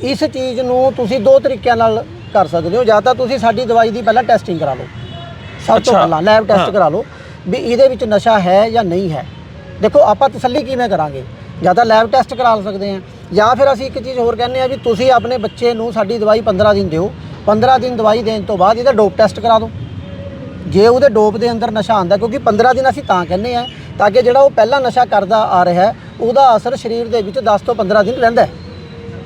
ਇਸ ਚੀਜ਼ ਨੂੰ ਤੁਸੀਂ ਦੋ ਤਰੀਕਿਆਂ ਨਾਲ ਕਰ ਸਕਦੇ ਹੋ। ਜਾਂ ਤਾਂ ਤੁਸੀਂ ਸਾਡੀ ਦਵਾਈ ਦੀ ਪਹਿਲਾਂ ਟੈਸਟਿੰਗ ਕਰਾ ਲਓ। ਸਭ ਤੋਂ। ਪਹਿਲਾਂ ਲੈਬ। ਟੈਸਟ ਕਰਾ ਲਓ ਵੀ ਇਹਦੇ ਵਿੱਚ ਨਸ਼ਾ ਹੈ ਜਾਂ ਨਹੀਂ ਹੈ। ਦੇਖੋ ਆਪਾਂ ਤਸੱਲੀ ਕਿਵੇਂ ਕਰਾਂਗੇ? ਜਾਂ ਤਾਂ ਲੈਬ ਟੈਸਟ ਕਰਾ ਸਕਦੇ ਹਾਂ। ਜਾਂ ਫਿਰ ਅਸੀਂ ਇੱਕ ਚੀਜ਼ ਹੋਰ ਕਹਿੰਦੇ ਆ ਵੀ ਤੁਸੀਂ ਆਪਣੇ ਬੱਚੇ ਨੂੰ ਸਾਡੀ ਦਵਾਈ 15 ਦਿਨ ਦਿਓ। 15 ਦਿਨ ਦਵਾਈ ਦੇਣ ਤੋਂ ਬਾਅਦ ਇਹਦਾ ਡੋਪ ਟੈਸਟ ਕਰਾ ਦਿਓ। ਜੇ ਉਹਦੇ ਡੋਪ ਦੇ ਅੰਦਰ ਨਸ਼ਾ ਆਂਦਾ ਕਿਉਂਕਿ 15 ਦਿਨ ਅਸੀਂ ਤਾਂ ਕਹਿੰਦੇ ਆ ਤਾਂ ਕਿ ਜਿਹੜਾ ਉਹ ਪਹਿਲਾਂ ਨਸ਼ਾ ਕਰਦਾ ਆ ਰਿਹਾ ਉਹਦਾ ਅਸਰ ਸਰੀਰ ਦੇ ਵਿੱਚ 10 ਤੋਂ 15 ਦਿਨ ਰਹਿੰਦਾ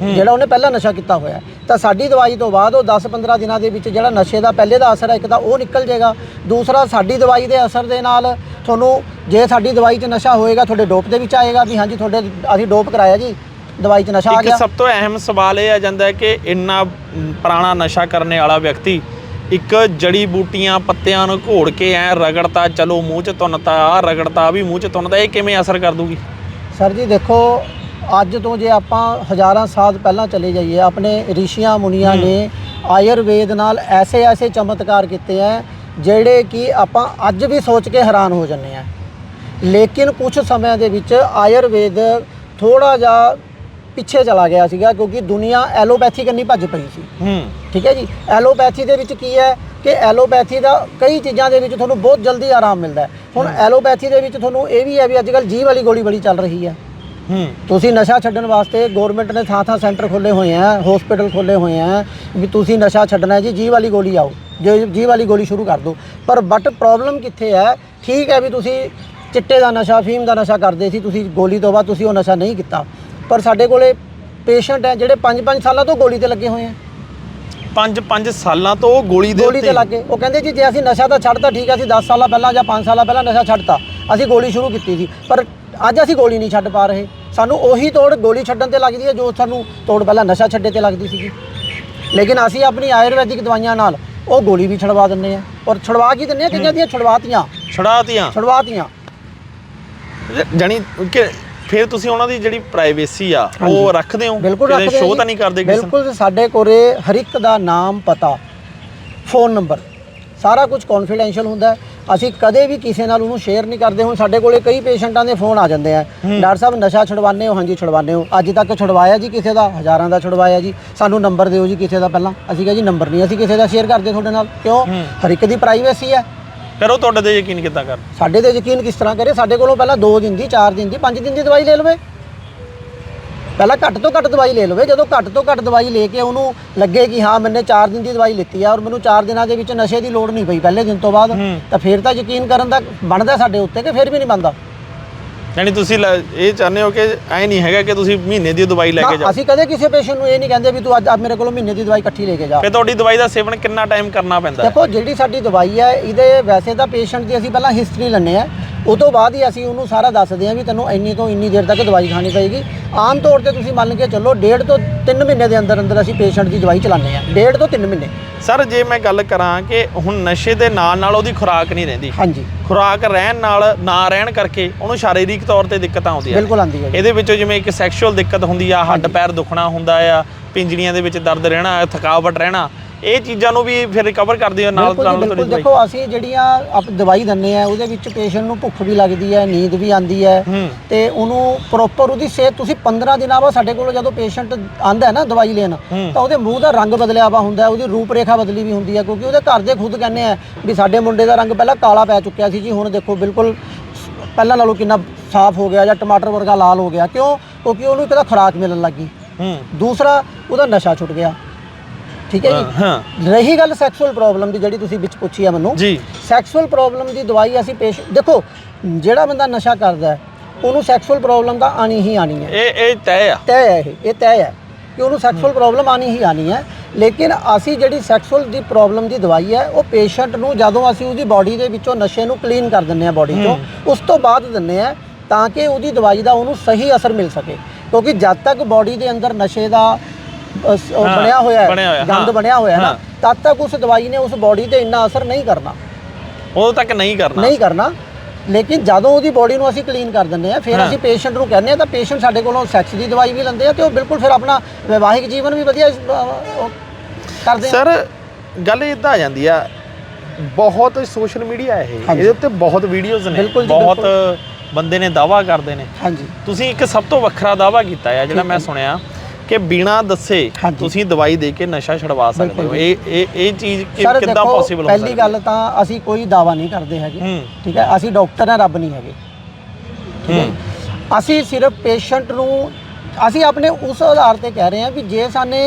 ਜਿਹੜਾ ਉਹਨੇ ਪਹਿਲਾਂ ਨਸ਼ਾ ਕੀਤਾ ਹੋਇਆ ਤਾਂ ਸਾਡੀ ਦਵਾਈ ਤੋਂ ਬਾਅਦ ਉਹ 10-15 ਦਿਨਾਂ ਦੇ ਵਿੱਚ ਜਿਹੜਾ ਨਸ਼ੇ ਦਾ ਪਹਿਲੇ ਦਾ ਅਸਰ ਹੈ, ਇੱਕ ਤਾਂ ਉਹ ਨਿਕਲ ਜਾਏਗਾ। ਦੂਸਰਾ, ਸਾਡੀ ਦਵਾਈ ਦੇ ਅਸਰ ਦੇ ਨਾਲ ਤੁਹਾਨੂੰ ਜੇ ਸਾਡੀ ਦਵਾਈ 'ਚ ਨਸ਼ਾ ਹੋਏਗਾ, ਤੁਹਾਡੇ ਡੋਪ ਦੇ ਵਿੱਚ ਆਏਗਾ ਵੀ ਹਾਂਜੀ, ਤੁਹਾਡੇ ਅਸੀਂ ਡੋਪ ਕਰਾਇਆ ਜੀ। ਦਵਾਈ 'ਚ ਨਸ਼ਾ ਆ ਇੱਕ ਗਿਆ। ਸਭ ਤੋਂ ਅਹਿਮ ਸਵਾਲ ਇਹ ਆ ਜਾਂਦਾ ਹੈ ਕਿ ਇੰਨਾ ਪੁਰਾਣਾ ਨਸ਼ਾ ਕਰਨੇ ਵਾਲਾ ਵਿਅਕਤੀ ਇੱਕ ਜੜੀ ਬੂਟੀਆਂ ਪੱਤਿਆਂ ਨੂੰ ਘੋੜ ਕੇ ਐ ਰਗੜਤਾ ਚਲੋ ਮੂੰਹ 'ਚ ਤੁੰਨਤਾ ਆ ਰਗੜਤਾ ਆਹ ਵੀ ਮੂੰਹ 'ਚ ਤੁੰਨਤਾ ਇਹ ਕਿਵੇਂ ਅਸਰ ਕਰ ਦੂਗੀ? ਸਰ ਜੀ ਦੇਖੋ ਅੱਜ ਤੋਂ ਜੇ ਆਪਾਂ ਹਜ਼ਾਰਾਂ ਸਾਲ ਪਹਿਲਾਂ ਚਲੇ ਜਾਈਏ ਆਪਣੇ ਰਿਸ਼ੀਆਂ ਮੁਨੀਆਂ ਨੇ ਆਯੁਰਵੇਦ ਨਾਲ ਐਸੇ ਐਸੇ ਚਮਤਕਾਰ ਕੀਤੇ ਆ ਜਿਹੜੇ ਕਿ ਆਪਾਂ ਅੱਜ ਵੀ ਸੋਚ ਕੇ ਹੈਰਾਨ ਹੋ ਜੰਨੇ ਆ ਲੇਕਿਨ ਕੁਝ ਸਮਿਆਂ ਦੇ ਵਿੱਚ ਆਯੁਰਵੇਦ ਥੋੜਾ ਜਿਹਾ ਪਿੱਛੇ ਚਲਾ ਗਿਆ ਸੀਗਾ ਕਿਉਂਕਿ ਦੁਨੀਆ ਐਲੋਪੈਥੀ ਕੰਨੀ ਭੱਜ ਪਈ ਸੀ। ਹੂੰ। ਠੀਕ ਹੈ ਜੀ? ਐਲੋਪੈਥੀ ਦੇ ਵਿੱਚ ਕੀ ਹੈ ਕਿ ਐਲੋਪੈਥੀ ਦਾ ਕਈ ਚੀਜ਼ਾਂ ਦੇ ਵਿੱਚ ਤੁਹਾਨੂੰ ਬਹੁਤ ਜਲਦੀ ਆਰਾਮ ਮਿਲਦਾ ਹੈ। ਹੁਣ ਐਲੋਪੈਥੀ ਦੇ ਵਿੱਚ ਤੁਹਾਨੂੰ ਇਹ ਵੀ ਹੈ ਵੀ ਅੱਜ ਕੱਲ੍ਹ ਜੀਭ ਵਾਲੀ ਗੋਲੀ ਬੜੀ ਚੱਲ ਰਹੀ ਹੈ। ਹੂੰ। ਤੁਸੀਂ ਨਸ਼ਾ ਛੱਡਣ ਵਾਸਤੇ ਗਵਰਨਮੈਂਟ ਨੇ ਥਾਂ ਥਾਂ ਸੈਂਟਰ ਖੋਲੇ ਹੋਏ ਆ ਹਸਪੀਟਲ ਖੋਲੇ ਹੋਏ ਆ ਵੀ ਤੁਸੀਂ ਨਸ਼ਾ ਛੱਡਣਾ ਜੀ ਜੀ ਵਾਲੀ ਗੋਲੀ ਆਓ। ਜੇ ਜੀ ਵਾਲੀ ਗੋਲੀ ਸ਼ੁਰੂ ਕਰ ਦਿਓ ਪਰ ਬਟ ਪ੍ਰੋਬਲਮ ਕਿੱਥੇ ਹੈ? ਠੀਕ ਹੈ ਵੀ ਤੁਸੀਂ ਚਿੱਟੇ ਦਾ ਨਸ਼ਾ ਫੀਮ ਦਾ ਨਸ਼ਾ ਕਰਦੇ ਸੀ ਤੁਸੀਂ ਗੋਲੀ ਤੋਂ ਬਾਅਦ ਤੁਸੀਂ ਉਹ ਨਸ਼ਾ ਨਹੀਂ ਕੀਤਾ। ਪਰ ਸਾਡੇ ਕੋਲੇ ਪੇਸ਼ੈਂਟ ਹੈ ਜਿਹੜੇ 5-5 ਸਾਲਾਂ ਤੋਂ ਗੋਲੀ ਤੇ ਲੱਗੇ ਹੋਏ ਆ। 5 5 ਸਾਲਾਂ ਤੋਂ ਉਹ ਗੋਲੀ ਦੇ ਗੋਲੀ ਤੇ ਲੱਗ। ਉਹ ਕਹਿੰਦੇ ਜੀ ਜੇ ਅਸੀਂ ਨਸ਼ਾ ਤਾਂ ਛੱਡਤਾ ਠੀਕ ਹੈ ਅਸੀਂ 10 ਸਾਲਾਂ ਪਹਿਲਾਂ ਜਾਂ 5 ਸਾਲਾਂ ਪਹਿਲਾਂ ਨਸ਼ਾ ਛੱਡਤਾ ਅਸੀਂ ਗੋਲੀ ਸ਼ੁਰੂ ਕੀਤੀ ਸੀ। ਪਰ ਅੱਜ ਅਸੀਂ ਗੋਲੀ ਨਹੀਂ ਛੱਡ ਪਾ ਰਹੇ। ਸਾਨੂੰ ਉਹੀ ਤੋੜ ਗੋਲੀ ਛੱਡਣ ਤੇ ਲੱਗਦੀ ਹੈ ਜੋ ਸਾਨੂੰ ਤੋੜ ਪਹਿਲਾਂ ਨਸ਼ਾ ਛੱਡੇ ਤੇ ਲੱਗਦੀ ਸੀਗੀ। ਲੇਕਿਨ ਅਸੀਂ ਆਪਣੀ ਆਯੁਰਵੈਦਿਕ ਦਵਾਈਆਂ ਨਾਲ ਉਹ ਗੋਲੀ ਵੀ ਛਡਵਾ ਦਿੰਨੇ ਆ ਔਰ ਛਡਵਾ ਕੀ ਦਿੰਨੇ ਆ ਕਈਆਂ ਦੀਆਂ? ਛਡਵਾਤੀਆਂ। ਛੜਾਤੀਆਂ ਛਡਵਾਤੀਆਂ। ਜਾਨੀ ਕਿ ਫਿਰ ਤੁਸੀਂ ਉਹਨਾਂ ਦੀ ਜਿਹੜੀ ਪ੍ਰਾਈਵੇਸੀ ਆ ਉਹ। ਰੱਖਦੇ ਹੋ? ਬਿਲਕੁਲ ਰੱਖਦੇ ਸ਼ੋਅ। ਤਾਂ ਨਹੀਂ ਕਰਦੇ ਕਿਸੇ? ਬਿਲਕੁਲ ਸਾਡੇ ਕੋਲੇ ਹਰ ਇੱਕ ਦਾ ਨਾਮ ਪਤਾ ਫੋਨ ਨੰਬਰ ਸਾਰਾ ਕੁਝ ਕੌਨਫੀਡੈਂਸ਼ੀਅਲ ਹੁੰਦਾ ਅਸੀਂ ਕਦੇ ਵੀ ਕਿਸੇ ਨਾਲ ਉਹਨੂੰ ਸ਼ੇਅਰ ਨਹੀਂ ਕਰਦੇ। ਹੁਣ ਸਾਡੇ ਕੋਲੇ ਕਈ ਪੇਸ਼ੈਂਟਾਂ ਦੇ ਫੋਨ ਆ ਜਾਂਦੇ ਆ। ਡਾਕਟਰ ਸਾਹਿਬ ਨਸ਼ਾ ਛੁਡਵਾਉਂਦੇ ਹੋ? ਹਾਂਜੀ ਛੁਡਵਾਉਂਦੇ ਹੋ। ਅੱਜ ਤੱਕ ਛੁਡਵਾਇਆ ਜੀ ਕਿਸੇ ਦਾ? ਹਜ਼ਾਰਾਂ ਦਾ ਛੁਡਵਾਇਆ ਜੀ। ਸਾਨੂੰ ਨੰਬਰ ਦਿਓ ਜੀ ਕਿਸੇ ਦਾ ਪਹਿਲਾਂ। ਅਸੀਂ ਕਿਹਾ ਜੀ ਨੰਬਰ ਨਹੀਂ। ਅਸੀਂ ਕਿਸੇ ਦਾ ਸ਼ੇਅਰ ਕਰਦੇ ਤੁਹਾਡੇ ਨਾਲ। ਕਿਉਂ? ਹਰ ਇੱਕ ਦੀ ਪ੍ਰਾਈਵੇਸੀ ਹੈ। ਫਿਰ ਉਹ ਤੁਹਾਡੇ ਤੇ ਯਕੀਨ ਕਿੱਦਾਂ ਕਰ ਸਾਡੇ ਤੇ ਯਕੀਨ ਕਿਸ ਤਰ੍ਹਾਂ ਕਰੇ? ਸਾਡੇ ਕੋਲੋਂ ਪਹਿਲਾਂ 2 ਦਿਨ ਦੀ 4 ਦਿਨ ਦੀ 5 ਦਿਨ ਦੀ ਦਵਾਈ ਲੈ ਲਵੇ। ਪਹਿਲਾਂ ਘੱਟ ਤੋਂ ਘੱਟ ਦਵਾਈ ਲੈ ਲਵੇ। ਜਦੋਂ ਘੱਟ ਤੋਂ ਘੱਟ ਦਵਾਈ ਲੈ ਕੇ ਉਹਨੂੰ ਲੱਗੇ ਕਿ ਹਾਂ ਮੈਨੇ 4 ਦਿਨ ਦੀ ਦਵਾਈ ਲਿੱਤੀ ਆ ਔਰ ਮੈਨੂੰ 4 ਦਿਨਾਂ ਦੇ ਵਿੱਚ ਨਸ਼ੇ ਦੀ ਲੋੜ ਨਹੀਂ ਪਈ ਪਹਿਲੇ ਦਿਨ ਤੋਂ ਬਾਅਦ ਤਾਂ ਫਿਰ ਤਾਂ ਯਕੀਨ ਕਰਨ ਦਾ ਬਣਦਾ ਸਾਡੇ ਉੱਤੇ ਕਿ ਫਿਰ ਵੀ ਨਹੀਂ ਬਣਦਾ। ਯਾਨੀ ਤੁਸੀਂ ਲ- ਇਹ ਚਾਹੁੰਦੇ ਹੋ ਕਿ ਐ ਨਹੀਂ ਹੈਗਾ ਕਿ ਤੁਸੀਂ ਮਹੀਨੇ ਦੀ ਦਵਾਈ ਲੈ ਕੇ ਨਾ, ਜਾਓ। ਅਸੀਂ ਕਦੇ ਕਿਸੇ ਪੇਸ਼ੈਂਟ ਨੂੰ ਇਹ ਨਹੀਂ ਕਹਿੰਦੇ ਵੀ ਤੂੰ ਅੱਜ ਮੇਰੇ ਕੋਲੋਂ ਮਹੀਨੇ ਦੀ ਦਵਾਈ ਇਕੱਠੀ ਲੈ ਕੇ ਜਾ। ਫਿਰ ਤੁਹਾਡੀ ਦਵਾਈ ਦਾ ਸੇਵਨ ਕਿੰਨਾ ਟਾਈਮ ਕਰਨਾ ਪੈਂਦਾ ਹੈ? ਦੇਖੋ ਜਿਹੜੀ ਸਾਡੀ ਦਵਾਈ ਹੈ ਇਹਦੇ ਵੈਸੇ ਤਾਂ ਪੇਸ਼ੈਂਟ ਦੀ ਅਸੀਂ ਪਹਿਲਾਂ ਹਿਸਟਰੀ ਲੈਂਦੇ ਆ ਉਹ ਤੋਂ ਬਾਅਦ ਹੀ ਅਸੀਂ ਉਹਨੂੰ ਸਾਰਾ ਦੱਸਦੇ ਆ ਵੀ ਤੈਨੂੰ ਇੰਨੀ ਤੋਂ ਇੰਨੀ ਦੇਰ ਤੱਕ ਦਵਾਈ ਖਾਣੀ ਪਏਗੀ। ਆਮ ਤੌਰ ਤੇ ਤੁਸੀਂ ਮੰਨ ਕੇ ਚੱਲੋ ਡੇਢ ਤੋਂ 3 ਮਹੀਨੇ ਦੇ ਅੰਦਰ ਅੰਦਰ ਅਸੀਂ ਪੇਸ਼ੈਂਟ ਦੀ ਦਵਾਈ ਚਲਾਉਂਦੇ ਆ ਡੇਢ ਤੋਂ 3 ਮਹੀਨੇ। ਸਰ ਜੇ ਮੈਂ ਗੱਲ ਕਰਾਂ ਕਿ ਹੁਣ ਨਸ਼ੇ ਦੇ ਨਾਲ ਨਾਲ ਉਹਦੀ ਖੁਰਾਕ ਨਹੀਂ ਰਹਿੰਦੀ। ਹਾਂਜੀ। ਖੁਰਾਕ ਰਹਿਣ ਨਾਲ ਨਾ ਰਹਿਣ ਕਰਕੇ ਉਹਨੂੰ ਸ਼ਾਰੀਰਿਕ ਤੌਰ ਤੇ ਦਿੱਕਤਾਂ ਆਉਂਦੀਆਂ। ਨੇ। ਬਿਲਕੁਲ ਆਂਦੀ ਹੈ। ਇਹਦੇ ਵਿੱਚੋਂ ਜਿਵੇਂ ਇੱਕ ਸੈਕਸ਼ੂਅਲ ਦਿੱਕਤ ਹੁੰਦੀ ਆ ਹੱਡ ਪੈਰ ਦੁਖਣਾ ਹੁੰਦਾ ਆ ਪਿੰਜੜੀਆਂ ਦੇ ਵਿੱਚ ਦਰਦ ਰਹਿਣਾ ਥਕਾਵਟ ਰਹਿਣਾ ਇਹ ਚੀਜ਼ਾਂ ਨੂੰ ਵੀ ਫਿਰ ਰਿਕਵਰ ਕਰਦੀ ਹੈ ਨਾਲ ਬਿਲਕੁਲ ਜੀ, ਨਾਲ ਬਿਲਕੁਲ। ਦੇਖੋ ਅਸੀਂ ਜਿਹੜੀਆਂ ਆਪ ਦਵਾਈ ਦਿੰਨੇ ਆ ਉਹਦੇ ਵਿੱਚ ਪੇਸ਼ੈਂਟ ਨੂੰ ਭੁੱਖ ਵੀ ਲੱਗਦੀ ਹੈ ਨੀਂਦ ਵੀ ਆਂਦੀ ਹੈ। ਹੂੰ। ਤੇ ਉਹਨੂੰ ਪ੍ਰੋਪਰ ਉਹਦੀ ਸਿਹਤ ਤੁਸੀਂ 15 ਦਿਨਾਂ ਬਾਅਦ ਸਾਡੇ ਕੋਲ ਜਦੋਂ ਪੇਸ਼ੈਂਟ ਆਂਦਾ ਹੈ ਨਾ ਦਵਾਈ ਲੈਣ। ਤਾਂ ਉਹਦੇ ਮੂੰਹ ਦਾ ਰੰਗ ਬਦਲਿਆ ਵਾ ਹੁੰਦਾ ਹੈ, ਉਹਦੀ ਰੂਪ ਰੇਖਾ ਬਦਲੀ ਵੀ ਹੁੰਦੀ ਹੈ ਕਿਉਂਕਿ ਉਹਦੇ ਘਰ ਦੇ ਖੁਦ ਕਹਿੰਦੇ ਆ ਵੀ ਸਾਡੇ ਮੁੰਡੇ ਦਾ ਰੰਗ ਪਹਿਲਾਂ ਕਾਲਾ ਪੈ ਚੁੱਕਿਆ ਸੀ ਜੀ ਹੁਣ ਦੇਖੋ ਬਿਲਕੁਲ ਪਹਿਲਾਂ ਨਾਲੋਂ ਕਿੰਨਾ ਸਾਫ਼ ਹੋ ਗਿਆ ਜਾਂ ਟਮਾਟਰ ਵਰਗਾ ਲਾਲ ਹੋ ਗਿਆ। ਕਿਉਂ? ਕਿਉਂਕਿ ਉਹਨੂੰ ਇੱਕ ਤਾਂ ਖੁਰਾਕ ਮਿਲਣ ਲੱਗੀ ਹੂੰ। ਦੂਸਰਾ ਉਹਦਾ ਨਸ਼ਾ ਛੁੱਟ ਗਿਆ। ਠੀਕ ਹੈ ਜੀ? ਹਾਂ ਰਹੀ ਗੱਲ ਸੈਕਸੁਅਲ ਪ੍ਰੋਬਲਮ ਦੀ ਜਿਹੜੀ ਤੁਸੀਂ ਵਿੱਚ ਪੁੱਛੀ ਆ ਮੈਨੂੰ। ਜੀ। ਸੈਕਸੁਅਲ ਪ੍ਰੋਬਲਮ ਦੀ ਦਵਾਈ ਅਸੀਂ ਪੇਸ਼ ਦੇਖੋ ਜਿਹੜਾ ਬੰਦਾ ਨਸ਼ਾ ਕਰਦਾ ਹੈ ਉਹਨੂੰ ਸੈਕਸੁਅਲ ਪ੍ਰੋਬਲਮ ਤਾਂ ਆਣੀ ਹੀ ਆਣੀ ਹੈ। ਇਹ ਇਹ ਤੈਅ ਆ। ਤੈਅ ਹੈ ਇਹ ਇਹ ਤੈਅ ਹੈ ਕਿ ਉਹਨੂੰ ਸੈਕਸੁਅਲ ਪ੍ਰੋਬਲਮ ਆਣੀ ਹੀ ਆਣੀ ਹੈ। ਲੇਕਿਨ ਅਸੀਂ ਜਿਹੜੀ ਸੈਕਸੁਅਲ ਦੀ ਪ੍ਰੋਬਲਮ ਦੀ ਦਵਾਈ ਹੈ ਉਹ ਪੇਸ਼ੈਂਟ ਨੂੰ ਜਦੋਂ ਅਸੀਂ ਉਹਦੀ ਬਾਡੀ ਦੇ ਵਿੱਚੋਂ ਨਸ਼ੇ ਨੂੰ ਕਲੀਨ ਕਰ ਦਿੰਦੇ ਆ ਬਾਡੀ ਚੋਂ ਉਸ ਤੋਂ ਬਾਅਦ ਦਿੰਦੇ ਆ ਤਾਂ ਕਿ ਉਹਦੀ ਦਵਾਈ ਦਾ ਉਹਨੂੰ ਸਹੀ ਅਸਰ ਮਿਲ ਸਕੇ। ਕਿਉਂਕਿ ਜਦ ਤੱਕ ਬਾਡੀ ਦੇ ਅੰਦਰ ਨਸ਼ੇ ਦਾ ਅ, ਸ- ਉਹ ਹਾਂ, ਬਣਿਆ ਹੋਇਆ ਬਣਿਆ ਹੋਇਆ, ਹੈ ਗੰਦ ਹਾਂ, ਬਣਿਆ ਹੋਇਆ ਹੈ ਨਾ ਹਾਂ। ਤਦ ਤੱਕ ਉਸ ਦਵਾਈ ਨੇ ਉਸ ਬਾਡੀ ਤੇ ਇੰਨਾ ਅਸਰ ਨਹੀਂ ਕਰਨਾ। ਉਦੋਂ ਤੱਕ ਨਹੀਂ ਕਰਨਾ। ਨਹੀਂ ਕਰਨਾ। ਲੇਕਿਨ ਜਦੋਂ ਉਹਦੀ ਬੋਡੀ ਨੂੰ ਅਸੀਂ ਕਲੀਨ ਕਰ ਦਿੰਦੇ ਆ ਫਿਰ ਹਾਂ। ਅਸੀਂ ਪੇਸ਼ੈਂਟ ਨੂੰ ਕਹਿੰਦੇ ਆ ਤਾਂ ਪੇਸ਼ੈਂਟ ਸਾਡੇ ਕੋਲੋਂ ਸੈਕਸ ਦੀ ਦਵਾਈ ਵੀ ਲੈਂਦੇ ਆ ਤੇ ਉਹ ਬਿਲਕੁਲ ਫਿਰ ਆਪਣਾ ਵਿਵਾਹਿਕ ਜੀਵਨ ਵੀ ਵਧੀਆ ਇਸ- ਅਹ ਉਹ ਕਰਦੇ ਆ। ਸਰ ਗੱਲ ਇਦਾਂ ਆ ਜਾਂਦੀ ਆ ਬਹੁਤ ਸੋਸ਼ਲ ਮੀਡੀਆ ਇਹ। ਹਾਂਜੀ। ਇਹਦੇ ਉੱਤੇ ਬਹੁਤ ਵੀਡੀਓਜ਼ ਨੇ। ਬਿਲਕੁਲ ਜੀ, ਬਹੁਤ ਬੰਦੇ ਨੇ ਦਾਵਾ ਕਰਦੇ ਨੇ। ਹਾਂਜੀ। ਤੁਸੀਂ ਇੱਕ ਸਭ ਤੋਂ ਵੱਖਰਾ ਦਾਵਾ ਕੀਤਾ ਹੈ ਜਿਹੜਾ ਮੈਂ ਸੁਣਿਆ। ਕਿ ਬਿਨਾ ਦੱਸੇ ਹਾਂਜੀ। ਤੁਸੀਂ ਦਵਾਈ ਦੇ ਕੇ ਨਸ਼ਾ ਛਡਵਾ ਸਕਦੇ ਬਿਲਕੁਲ ਹੋ ਇਹ ਇਹ ਇਹ ਚੀਜ਼ ਕਿ- ਸਰ ਕਿੱਦਾਂ ਦੇਖੋ ਪੋਸੀਬਲ ਹੋ ਪਹਿਲੀ ਗੱਲ ਤਾਂ ਅਸੀਂ ਕੋਈ ਦਾਵਾ ਨਹੀਂ ਕਰਦੇ ਹੈਗੇ। ਹੂੰ। ਠੀਕ ਹੈ? ਅਸੀਂ ਡਾਕਟਰ ਆ ਰੱਬ ਨਹੀਂ ਹੈਗੇ। ਹੈ? ਅਸੀਂ ਸਿਰਫ ਪੇਸ਼ੈਂਟ ਨੂੰ ਅਸੀਂ ਆਪਣੇ ਉਸ ਆਧਾਰ ਤੇ ਕਹਿ ਰਹੇ ਹਾਂ ਵੀ ਜੇ ਸਾਨੇ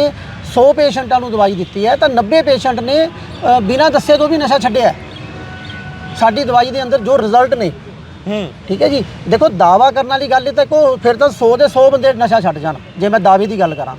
100 ਪੇਸ਼ੈਂਟਾਂ ਨੂੰ ਦਵਾਈ ਦਿੱਤੀ ਹੈ ਤਾਂ 90 ਪੇਸ਼ੈਂਟ ਨੇ ਅ, ਬਿਨਾਂ ਦੱਸੇ ਤੋਂ ਵੀ ਨਸ਼ਾ ਛੱਡਿਆ ਹੈ। ਸਾਡੀ ਦਵਾਈ ਦੇ ਅੰਦਰ ਜੋ ਰਿਜ਼ਲਟ ਨੇ ਹੂੰ। ਠੀਕ ਹੈ ਜੀ? ਦੇਖੋ ਦਾਵਾ ਕਰਨ ਵਾਲੀ ਗੱਲ ਇਹ ਤਾਂ ਕੋ ਫਿਰ ਤਾਂ 100 ਦੇ 100 ਬੰਦੇ ਨਸ਼ਾ ਛੱਡ ਜਾਣ ਜੇ ਮੈਂ ਦਾਅਵੇ ਦੀ ਗੱਲ ਕਰਾਂ।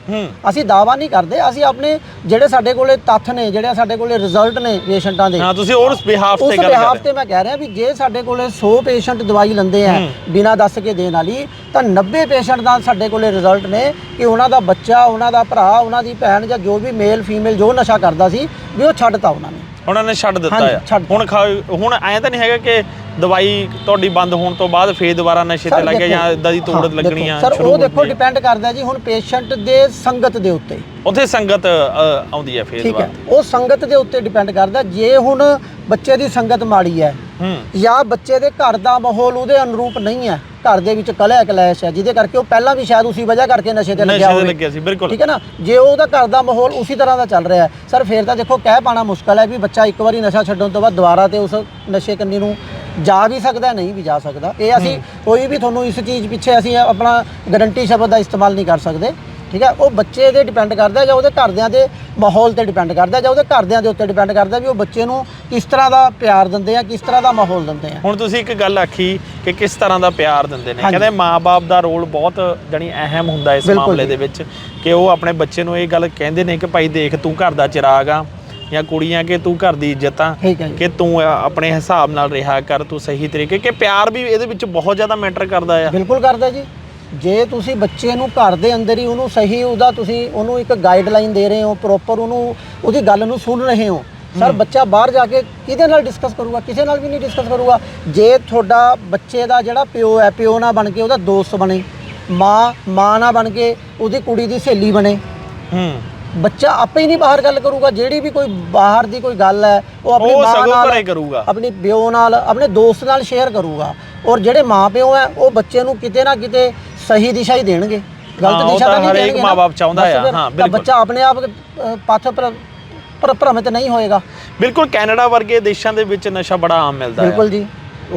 ਅਸੀਂ ਦਾਵਾ ਨਹੀਂ ਕਰਦੇ ਅਸੀਂ ਆਪਣੇ ਜਿਹੜੇ ਸਾਡੇ ਕੋਲੇ ਤੱਥ ਨੇ ਜਿਹੜੇ ਸਾਡੇ ਕੋਲੇ ਰਿਜ਼ਲਟ ਨੇ ਪੇਸ਼ੈਂਟਾਂ ਦੇ ਹਾਂ ਤੁਸੀਂ ਉਸ ਬਿਹਾਫ ਤੇ ਗੱਲ ਬਿਹਾਫ ਕਰ ਤੇ ਮੈਂ ਕਹਿ ਰਿਹਾ ਵੀ ਜੇ ਸਾਡੇ ਕੋਲੇ 100 ਪੇਸ਼ੈਂਟ ਦਵਾਈ ਲੈਂਦੇ ਆ ਬਿਨਾਂ ਦੱਸ ਕੇ ਦੇਣ ਵਾਲੀ ਤਾਂ 90 ਪੇਸ਼ੈਂਟ ਦਾ ਸਾਡੇ ਕੋਲੇ ਰਿਜ਼ਲਟ ਨੇ ਕਿ ਉਹਨਾਂ ਦਾ ਬੱਚਾ ਉਹਨਾਂ ਦਾ ਭਰਾ ਉਹਨਾਂ ਦੀ ਭੈਣ ਜਾਂ ਜੋ ਵੀ ਮੇਲ ਫੀਮੇਲ ਜੋ ਨਸ਼ਾ ਕਰਦਾ ਸੀ ਵੀ ਉਹ ਛੱਡਤਾ ਉਹਨਾਂ ਨੇ। ਉਹਨਾਂ ਨੇ ਛੱਡ ਦਿੱਤਾ ਹਾਂਜੀ, ਆ। ਛੱਡ ਹੁਣ ਖਾ- ਹੁਣ ਐਂ ਤਾਂ ਨਹੀਂ ਹੈਗਾ ਕਿ ਦਵਾਈ ਤੁਹਾਡੀ ਬੰਦ ਹੋਣ ਤੋਂ ਬਾਅਦ ਫੇਰ ਦੁਬਾਰਾ ਨਸ਼ੇ ਤੇ ਲੱਗੇ ਜਾਂ ਇਦਾਂ ਦੀ ਤੋੜ ਹਾਂ, ਲੱਗਣੀਆਂ ਦੇਖੋ, ਸਰ ਸ਼ੁਰੂ ਉਹ ਦੇਖੋ। ਡਿਪੈਂਡ ਕਰਦਾ ਜੀ ਹੁਣ ਪੇਸ਼ੈਂਟ ਦੇ ਸੰਗਤ ਦੇ ਉੱਤੇ। ਉੱਥੇ ਸੰਗਤ ਅ, ਆਉਂਦੀ ਹੈ ਫੇਰ ਠੀਕ ਹੈ। ਉਹ ਸੰਗਤ ਦੇ ਉੱਤੇ ਡਿਪੈਂਡ ਕਰਦਾ। ਜੇ ਹੁਣ ਬੱਚੇ ਦੀ ਸੰਗਤ ਮਾੜੀ ਹੈ ਹੂੰ। ਜਾਂ ਬੱਚੇ ਦੇ ਘਰ ਦਾ ਮਾਹੌਲ ਉਹਦੇ ਅਨੁਰੂਪ ਨਹੀਂ ਹੈ ਘਰ ਦੇ ਵਿੱਚ ਕਲਹ ਕਲੈਸ਼ ਹੈ ਜਿਹਦੇ ਕਰਕੇ ਉਹ ਪਹਿਲਾਂ ਵੀ ਸ਼ਾਇਦ ਉਸੇ ਵਜ੍ਹਾ ਕਰਕੇ ਨਸ਼ੇ ਤੇ ਲੱਗਿਆ ਨਸ਼ੇ ਤੇ ਹੋਵੇ। ਲੱਗਿਆ ਸੀ ਬਿਲਕੁਲ। ਠੀਕ ਹੈ ਨਾ? ਜੇ ਉਹਦਾ ਘਰ ਦਾ ਮਾਹੌਲ ਉਸੇ ਤਰ੍ਹਾਂ ਦਾ ਚੱਲ ਰਿਹਾ ਹੈ। ਸਰ ਫੇਰ ਤਾਂ ਦੇਖੋ ਕਹਿ ਪਾਣਾ ਮੁਸ਼ਕਲ ਹੈ ਵੀ ਬੱਚਾ ਇੱਕ ਵਾਰੀ ਨਸ਼ਾ ਛੱਡਣ ਤੋਂ ਬਾਅਦ ਦੁਬਾਰਾ ਤੇ ਉਸ ਨਸ਼ੇ ਕੰਨੀ ਨੂੰ ਜਾ ਵੀ ਸਕਦਾ ਨਹੀਂ ਵੀ ਜਾ ਸਕਦਾ। ਇਹ ਅਸੀਂ ਕੋਈ ਵੀ ਤੁਹਾਨੂੰ ਇਸ ਚੀਜ਼ ਪਿੱਛੇ ਅਸੀਂ ਆਪਣਾ ਗਾਰੰਟੀ ਸ਼ਬਦ ਦਾ ਇਸਤੇਮਾਲ ਨਹੀਂ ਕਰ ਸਕਦੇ। ਠੀਕ ਹੈ? ਉਹ ਬੱਚੇ ਤੇ ਡਿਪੈਂਡ ਕਰਦਾ ਜਾਂ ਉਹਦੇ ਘਰਦਿਆਂ ਦੇ ਮਾਹੌਲ ਤੇ ਡਿਪੈਂਡ ਕਰਦਾ ਜਾਂ ਉਹਦੇ ਘਰਦਿਆਂ ਦੇ ਉੱਤੇ ਡਿਪੈਂਡ ਕਰਦਾ ਵੀ ਉਹ ਬੱਚੇ ਨੂੰ ਕਿਸ ਤਰ੍ਹਾਂ ਦਾ ਪਿਆਰ ਦਿੰਦੇ ਆ ਕਿਸ ਤਰ੍ਹਾਂ ਦਾ ਮਾਹੌਲ ਦਿੰਦੇ ਆ। ਹੁਣ ਤੁਸੀਂ ਇੱਕ ਗੱਲ ਆਖੀ ਕਿ ਕਿਸ ਤਰ੍ਹਾਂ ਦਾ ਪਿਆਰ ਦਿੰਦੇ ਨੇ। ਕਹਿੰਦੇ ਮਾਪੇ ਦਾ ਰੋਲ ਬਹੁਤ ਜਾਨੀ ਅਹਿਮ ਹੁੰਦਾ ਇਸ ਮਾਮਲੇ। ਦੇ ਵਿੱਚ ਕਿ ਉਹ ਆਪਣੇ ਬੱਚੇ ਨੂੰ ਇਹ ਗੱਲ ਕਹਿੰਦੇ ਨੇ ਕਿ ਭਾਈ ਦੇਖ ਤੂੰ ਘਰ ਦਾ ਚਿਰਾਗ ਆ ਜਾਂ ਕੁੜੀਆਂ ਕਿ ਤੂੰ ਘਰ ਦੀ ਇੱਜ਼ਤ ਆ ਕਿ ਤੂੰ ਆਪਣੇ ਹਿਸਾਬ ਨਾਲ ਰਿਹਾ ਕਰ ਤੂੰ ਸਹੀ ਤਰੀਕੇ ਕਿ ਪਿਆਰ ਵੀ ਇਹਦੇ ਵਿੱਚ ਬਹੁਤ ਜ਼ਿਆਦਾ ਮੈਟਰ ਕਰਦਾ ਆ। ਬਿਲਕੁਲ ਕਰਦਾ ਜੀ। ਜੇ ਤੁਸੀਂ ਬੱਚੇ ਨੂੰ ਘਰ ਦੇ ਅੰਦਰ ਹੀ ਉਹਨੂੰ ਸਹੀ ਉਹਦਾ ਤੁਸੀਂ ਉਹਨੂੰ ਇੱਕ ਗਾਈਡਲਾਈਨ ਦੇ ਰਹੇ ਹੋ ਪ੍ਰੋਪਰ ਉਹਨੂੰ ਉਹਦੀ ਗੱਲ ਨੂੰ ਸੁਣ ਰਹੇ ਹੋ ਸਰ ਬੱਚਾ ਬਾਹਰ ਜਾ ਕੇ ਕਿਹਦੇ ਨਾਲ ਡਿਸਕਸ ਕਰੂਗਾ ਕਿਸੇ ਨਾਲ ਵੀ ਨਹੀਂ ਡਿਸਕਸ ਕਰੂਗਾ। ਜੇ ਤੁਹਾਡਾ ਬੱਚੇ ਦਾ ਜਿਹੜਾ ਪਿਓ ਹੈ ਪਿਓ ਨਾ ਬਣ ਕੇ ਉਹਦਾ ਦੋਸਤ ਬਣੇ ਮਾਂ ਮਾਂ ਨਾ ਬਣ ਕੇ ਉਹਦੀ ਕੁੜੀ ਦੀ ਸਹੇਲੀ ਬਣੇ। ਹੂੰ। ਬੱਚਾ ਆਪੇ ਹੀ ਨਹੀਂ ਬਾਹਰ ਗੱਲ ਕਰੂਗਾ ਜਿਹੜੀ ਵੀ ਕੋਈ ਬਾਹਰ ਦੀ ਕੋਈ ਗੱਲ ਹੈ ਉਹ ਆਪਣੀ ਮਾਂ ਨਾਲ ਕਰੂਗਾ। ਆਪਣੀ ਪਿਓ ਨਾਲ ਆਪਣੇ ਦੋਸਤ ਨਾਲ ਸ਼ੇਅਰ ਕਰੂਗਾ। ਔਰ ਜਿਹੜੇ ਮਾਪਿਓ ਹੈ ਉਹ ਬੱਚੇ ਨੂੰ ਕਿਤੇ ਨਾ ਕਿਤੇ ਸਹੀ ਦਿਸ਼ਾ ਹੀ ਦੇਣਗੇ। ਹਾਂ, ਗਲਤ ਉਹ ਦਿਸ਼ਾ ਤਾਂ ਤਾਂ ਨਹੀਂ ਹਰੇਕ ਦੇਣਗੇ ਨਾ। ਮਾਂ-ਬਾਪ ਚਾਹੁੰਦਾ ਬਸ ਆ, ਫਿਰ ਹਾਂ, ਤਾਂ ਬਿਲਕੁਲ। ਬੱਚਾ ਆਪਣੇ ਆਪ ਅ, ਪਥ ਪਰ ਪਰ ਭ੍ਰਮਿਤ ਨਹੀਂ ਹੋਏਗਾ। ਬਿਲਕੁਲ ਕੈਨੇਡਾ ਵਰਗੇ ਦੇਸ਼ਾਂ ਦੇ ਵਿੱਚ ਨਸ਼ਾ ਬੜਾ ਆਮ ਮਿਲਦਾ ਹੈ ਬਿਲਕੁਲ ਜੀ।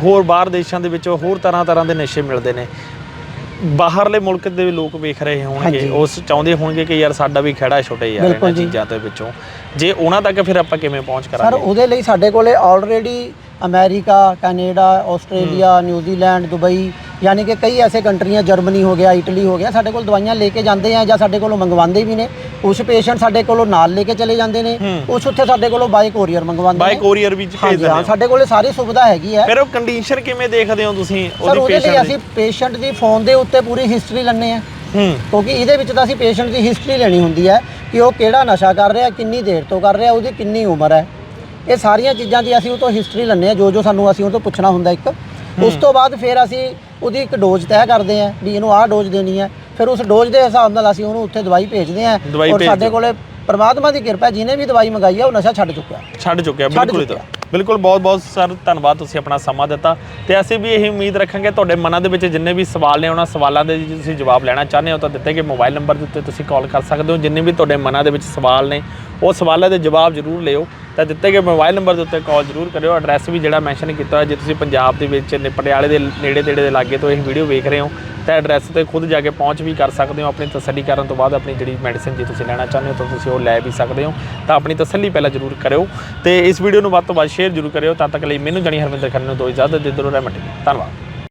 ਹੋਰ ਬਾਹਰ ਦੇਸ਼ਾਂ ਦੇ ਵਿੱਚ ਹੋਰ ਤਰ੍ਹਾਂ ਤਰ੍ਹਾਂ ਦੇ ਨਸ਼ੇ ਮਿਲਦੇ ਨੇ। ਬਾਹਰਲੇ ਮੁਲਕ ਦੇ ਵੀ ਲੋਕ ਵੇਖ ਰਹੇ ਹੋਣਗੇ। ਹਾਂਜੀ। ਉਸ ਚਾਹੁੰਦੇ ਹੋਣਗੇ ਕਿ ਯਾਰ ਸਾਡਾ ਵੀ ਖੜਾ ਛੋਟੇ ਯਾਰ ਬਿਲਕੁਲ ਇਹਨਾਂ ਜੀ। ਚੀਜ਼ਾਂ ਦੇ ਵਿੱਚੋਂ। ਜੇ ਉਹਨਾਂ ਤੱਕ ਫਿਰ ਆਪਾਂ ਕਿਵੇਂ ਪਹੁੰਚ ਸਰ ਕਰਾਂਗੇ? ਉਹਦੇ ਲਈ ਸਾਡੇ ਕੋਲੇ already America Canada Australia New Zealand Dubai ਯਾਨੀ ਕਿ ਕਈ ਐਸੇ ਕੰਟਰੀਆਂ ਜਰਮਨੀ ਹੋ ਗਿਆ ਇਟਲੀ ਹੋ ਗਿਆ ਸਾਡੇ ਕੋਲ ਦਵਾਈਆਂ ਲੈ ਕੇ ਜਾਂਦੇ ਆ ਜਾਂ ਸਾਡੇ ਕੋਲੋਂ ਮੰਗਵਾਉਂਦੇ ਵੀ ਨੇ। ਕੁਝ ਪੇਸ਼ੈਂਟ ਸਾਡੇ ਕੋਲੋਂ ਨਾਲ ਲੈ ਕੇ ਚਲੇ ਜਾਂਦੇ ਨੇ। ਕੁਝ ਉੱਥੇ ਸਾਡੇ ਕੋਲੋਂ ਬਾਈ ਕੋਰੀਅਰ ਮੰਗਵਾਉਂਦੇ ਬਾਈ ਕੋਰੀਅਰ ਵਿੱਚ ਭੇਜ ਹਾਂਜੀ ਦਿੰਦੇ ਹਾਂ ਸਾਡੇ ਕੋਲੇ ਸਾਰੀ ਸੁਵਿਧਾ ਹੈਗੀ ਹੈ। ਫਿਰ ਉਹ ਕੰਡੀਸ਼ਨ ਕਿਵੇਂ ਦੇਖਦੇ ਹੋ ਤੁਸੀਂ ਉਹਦੀ ਪੇਸ਼ੈਂਟ ਅਸੀਂ ਪੇਸ਼ੈਂਟ ਦੀ ਫੋਨ ਦੇ ਉੱਤੇ ਪੂਰੀ ਹਿਸਟਰੀ ਲੈਂਦੇ ਆ ਹੂੰ। ਕਿਉਂਕਿ ਇਹਦੇ ਵਿੱਚ ਤਾਂ ਅਸੀਂ ਪੇਸ਼ੈਂਟ ਦੀ ਹਿਸਟਰੀ ਲੈਣੀ ਹੁੰਦੀ ਹੈ ਕਿ ਉਹ ਕਿਹੜਾ ਨਸ਼ਾ ਕਰ ਰਿਹਾ ਕਿੰਨੀ ਦੇਰ ਤੋਂ ਕਰ ਰਿਹਾ ਉਹਦੀ ਕਿੰਨੀ ਉਮਰ ਹੈ। ਇਹ ਸਾਰੀਆਂ ਚੀਜ਼ਾਂ ਦੀ ਅਸੀਂ ਉਹ ਤੋਂ ਹਿਸਟਰੀ ਲੈਂਦੇ ਆ ਜੋ ਜੋ ਸਾਨੂੰ ਅਸੀਂ ਉਹ ਤੋਂ ਪੁੱਛਣਾ ਹੁੰਦਾ ਇੱਕ। ਉਸ ਤੋਂ ਬਾਅਦ ਫਿਰ ਅਸੀਂ ਉਹਦੀ ਇੱਕ ਡੋਜ਼ ਤੈਅ ਕਰਦੇ ਆ ਵੀ ਇਹਨੂੰ ਆਹ ਡੋਜ਼ ਦੇਣੀ ਹੈ ਫਿਰ ਉਸ ਡੋਜ਼ ਦੇ ਹਿਸਾਬ ਨਾਲ ਅਸੀਂ ਉਹਨੂੰ ਉੱਥੇ ਦਵਾਈ ਭੇਜਦੇ ਆ। ਦਵਾਈ ਔਰ ਸਾਡੇ। ਕੋਲੇ ਪਰਮਾਤਮਾ ਦੀ ਕਿਰਪਾ ਹੈ, ਜਿਹਨੇ ਵੀ ਦਵਾਈ ਮੰਗਾਈ ਹੈ ਉਹ ਨਸ਼ਾ ਛੱਡ ਚੁੱਕਿਆ। ਛੱਡ ਚੁੱਕਿਆ ਛੱਡ ਬਿਲਕੁਲ ਹੀ ਤਾਂ। ਬਿਲਕੁਲ ਬਹੁਤ ਬਹੁਤ ਸਰ ਧੰਨਵਾਦ ਤੁਸੀਂ ਆਪਣਾ ਸਮਾਂ ਦਿੱਤਾ। ਤੇ ਅਸੀਂ ਵੀ ਇਹੀ ਉਮੀਦ ਰੱਖਾਂਗੇ ਤੁਹਾਡੇ ਮਨਾਂ ਦੇ ਵਿੱਚ ਜਿੰਨੇ ਵੀ ਸਵਾਲ ਨੇ ਉਹਨਾਂ ਸਵਾਲਾਂ ਦੇ ਜੇ ਤੁਸੀਂ ਜਵਾਬ ਲੈਣਾ ਚਾਹੁੰਦੇ ਹੋ ਤਾਂ ਦਿੱਤੇ ਗਏ ਮੋਬਾਈਲ ਨੰਬਰ ਦੇ ਉੱਤੇ ਤੁਸੀਂ ਕਾਲ ਕਰ ਸਕਦੇ ਹੋ। ਜਿੰਨੇ ਵੀ ਤੁਹਾਡੇ ਮਨਾਂ ਦੇ ਵਿੱਚ ਸਵਾਲ ਨੇ ਉਹ ਸਵਾਲਾਂ ਦੇ ਜਵਾਬ ਜ਼ਰੂਰ ਲਿਓ। ਤਾਂ ਦਿੱਤੇ ਗਏ ਮੋਬਾਈਲ ਨੰਬਰ ਦੇ ਉੱਤੇ ਕਾਲ ਜ਼ਰੂਰ ਕਰਿਓ। ਐਡਰੈਸ ਵੀ ਜਿਹੜਾ ਮੈਂਸ਼ਨ ਕੀਤਾ ਹੋਇਆ, ਜੇ ਤੁਸੀਂ ਪੰਜਾਬ ਦੇ ਵਿੱਚ ਨੇ, ਪਟਿਆਲੇ ਦੇ ਨੇੜੇ ਤੇੜੇ ਦੇ ਲਾਗੇ ਤੋਂ ਇਹ ਵੀਡੀਓ ਵੇਖ ਰਹੇ ਹੋ, ਤਾਂ ਐਡਰੈਸ ਤੇ ਖੁਦ ਜਾ ਕੇ ਪਹੁੰਚ ਵੀ ਕਰ ਸਕਦੇ ਹੋ। ਆਪਣੀ ਤਸੱਲੀ ਕਰਨ ਤੋਂ ਬਾਅਦ ਆਪਣੀ ਜਿਹੜੀ ਮੈਡੀਸਿਨ ਜੇ ਤੁਸੀਂ ਲੈਣਾ ਚਾਹੁੰਦੇ ਹੋ, ਤਾਂ ਤੁਸੀਂ ਉਹ ਲੈ ਵੀ ਸਕਦੇ ਹੋ। ਤਾਂ ਆਪਣੀ ਤਸੱਲੀ ਪਹਿਲਾਂ ਜ਼ਰੂਰ ਕਰਿਓ ਤੇ ਇਸ ਵੀਡੀਓ ਨੂੰ ਵੱਧ ਤੋਂ ਵੱਧ ਸ਼ੇਅਰ ਜ਼ਰੂਰ ਕਰਿਓ। ਤਦ ਤੱਕ ਲਈ ਮੈਨੂੰ, ਜਣੀ ਹਰਮਿੰਦਰ ਖੰਨੇ ਨੂੰ ਦੋ ਇਜਾਜ਼ਤ ਦੇ ਦਿਓ ਰਹਿਮਤ ਧੰਨਵਾਦ।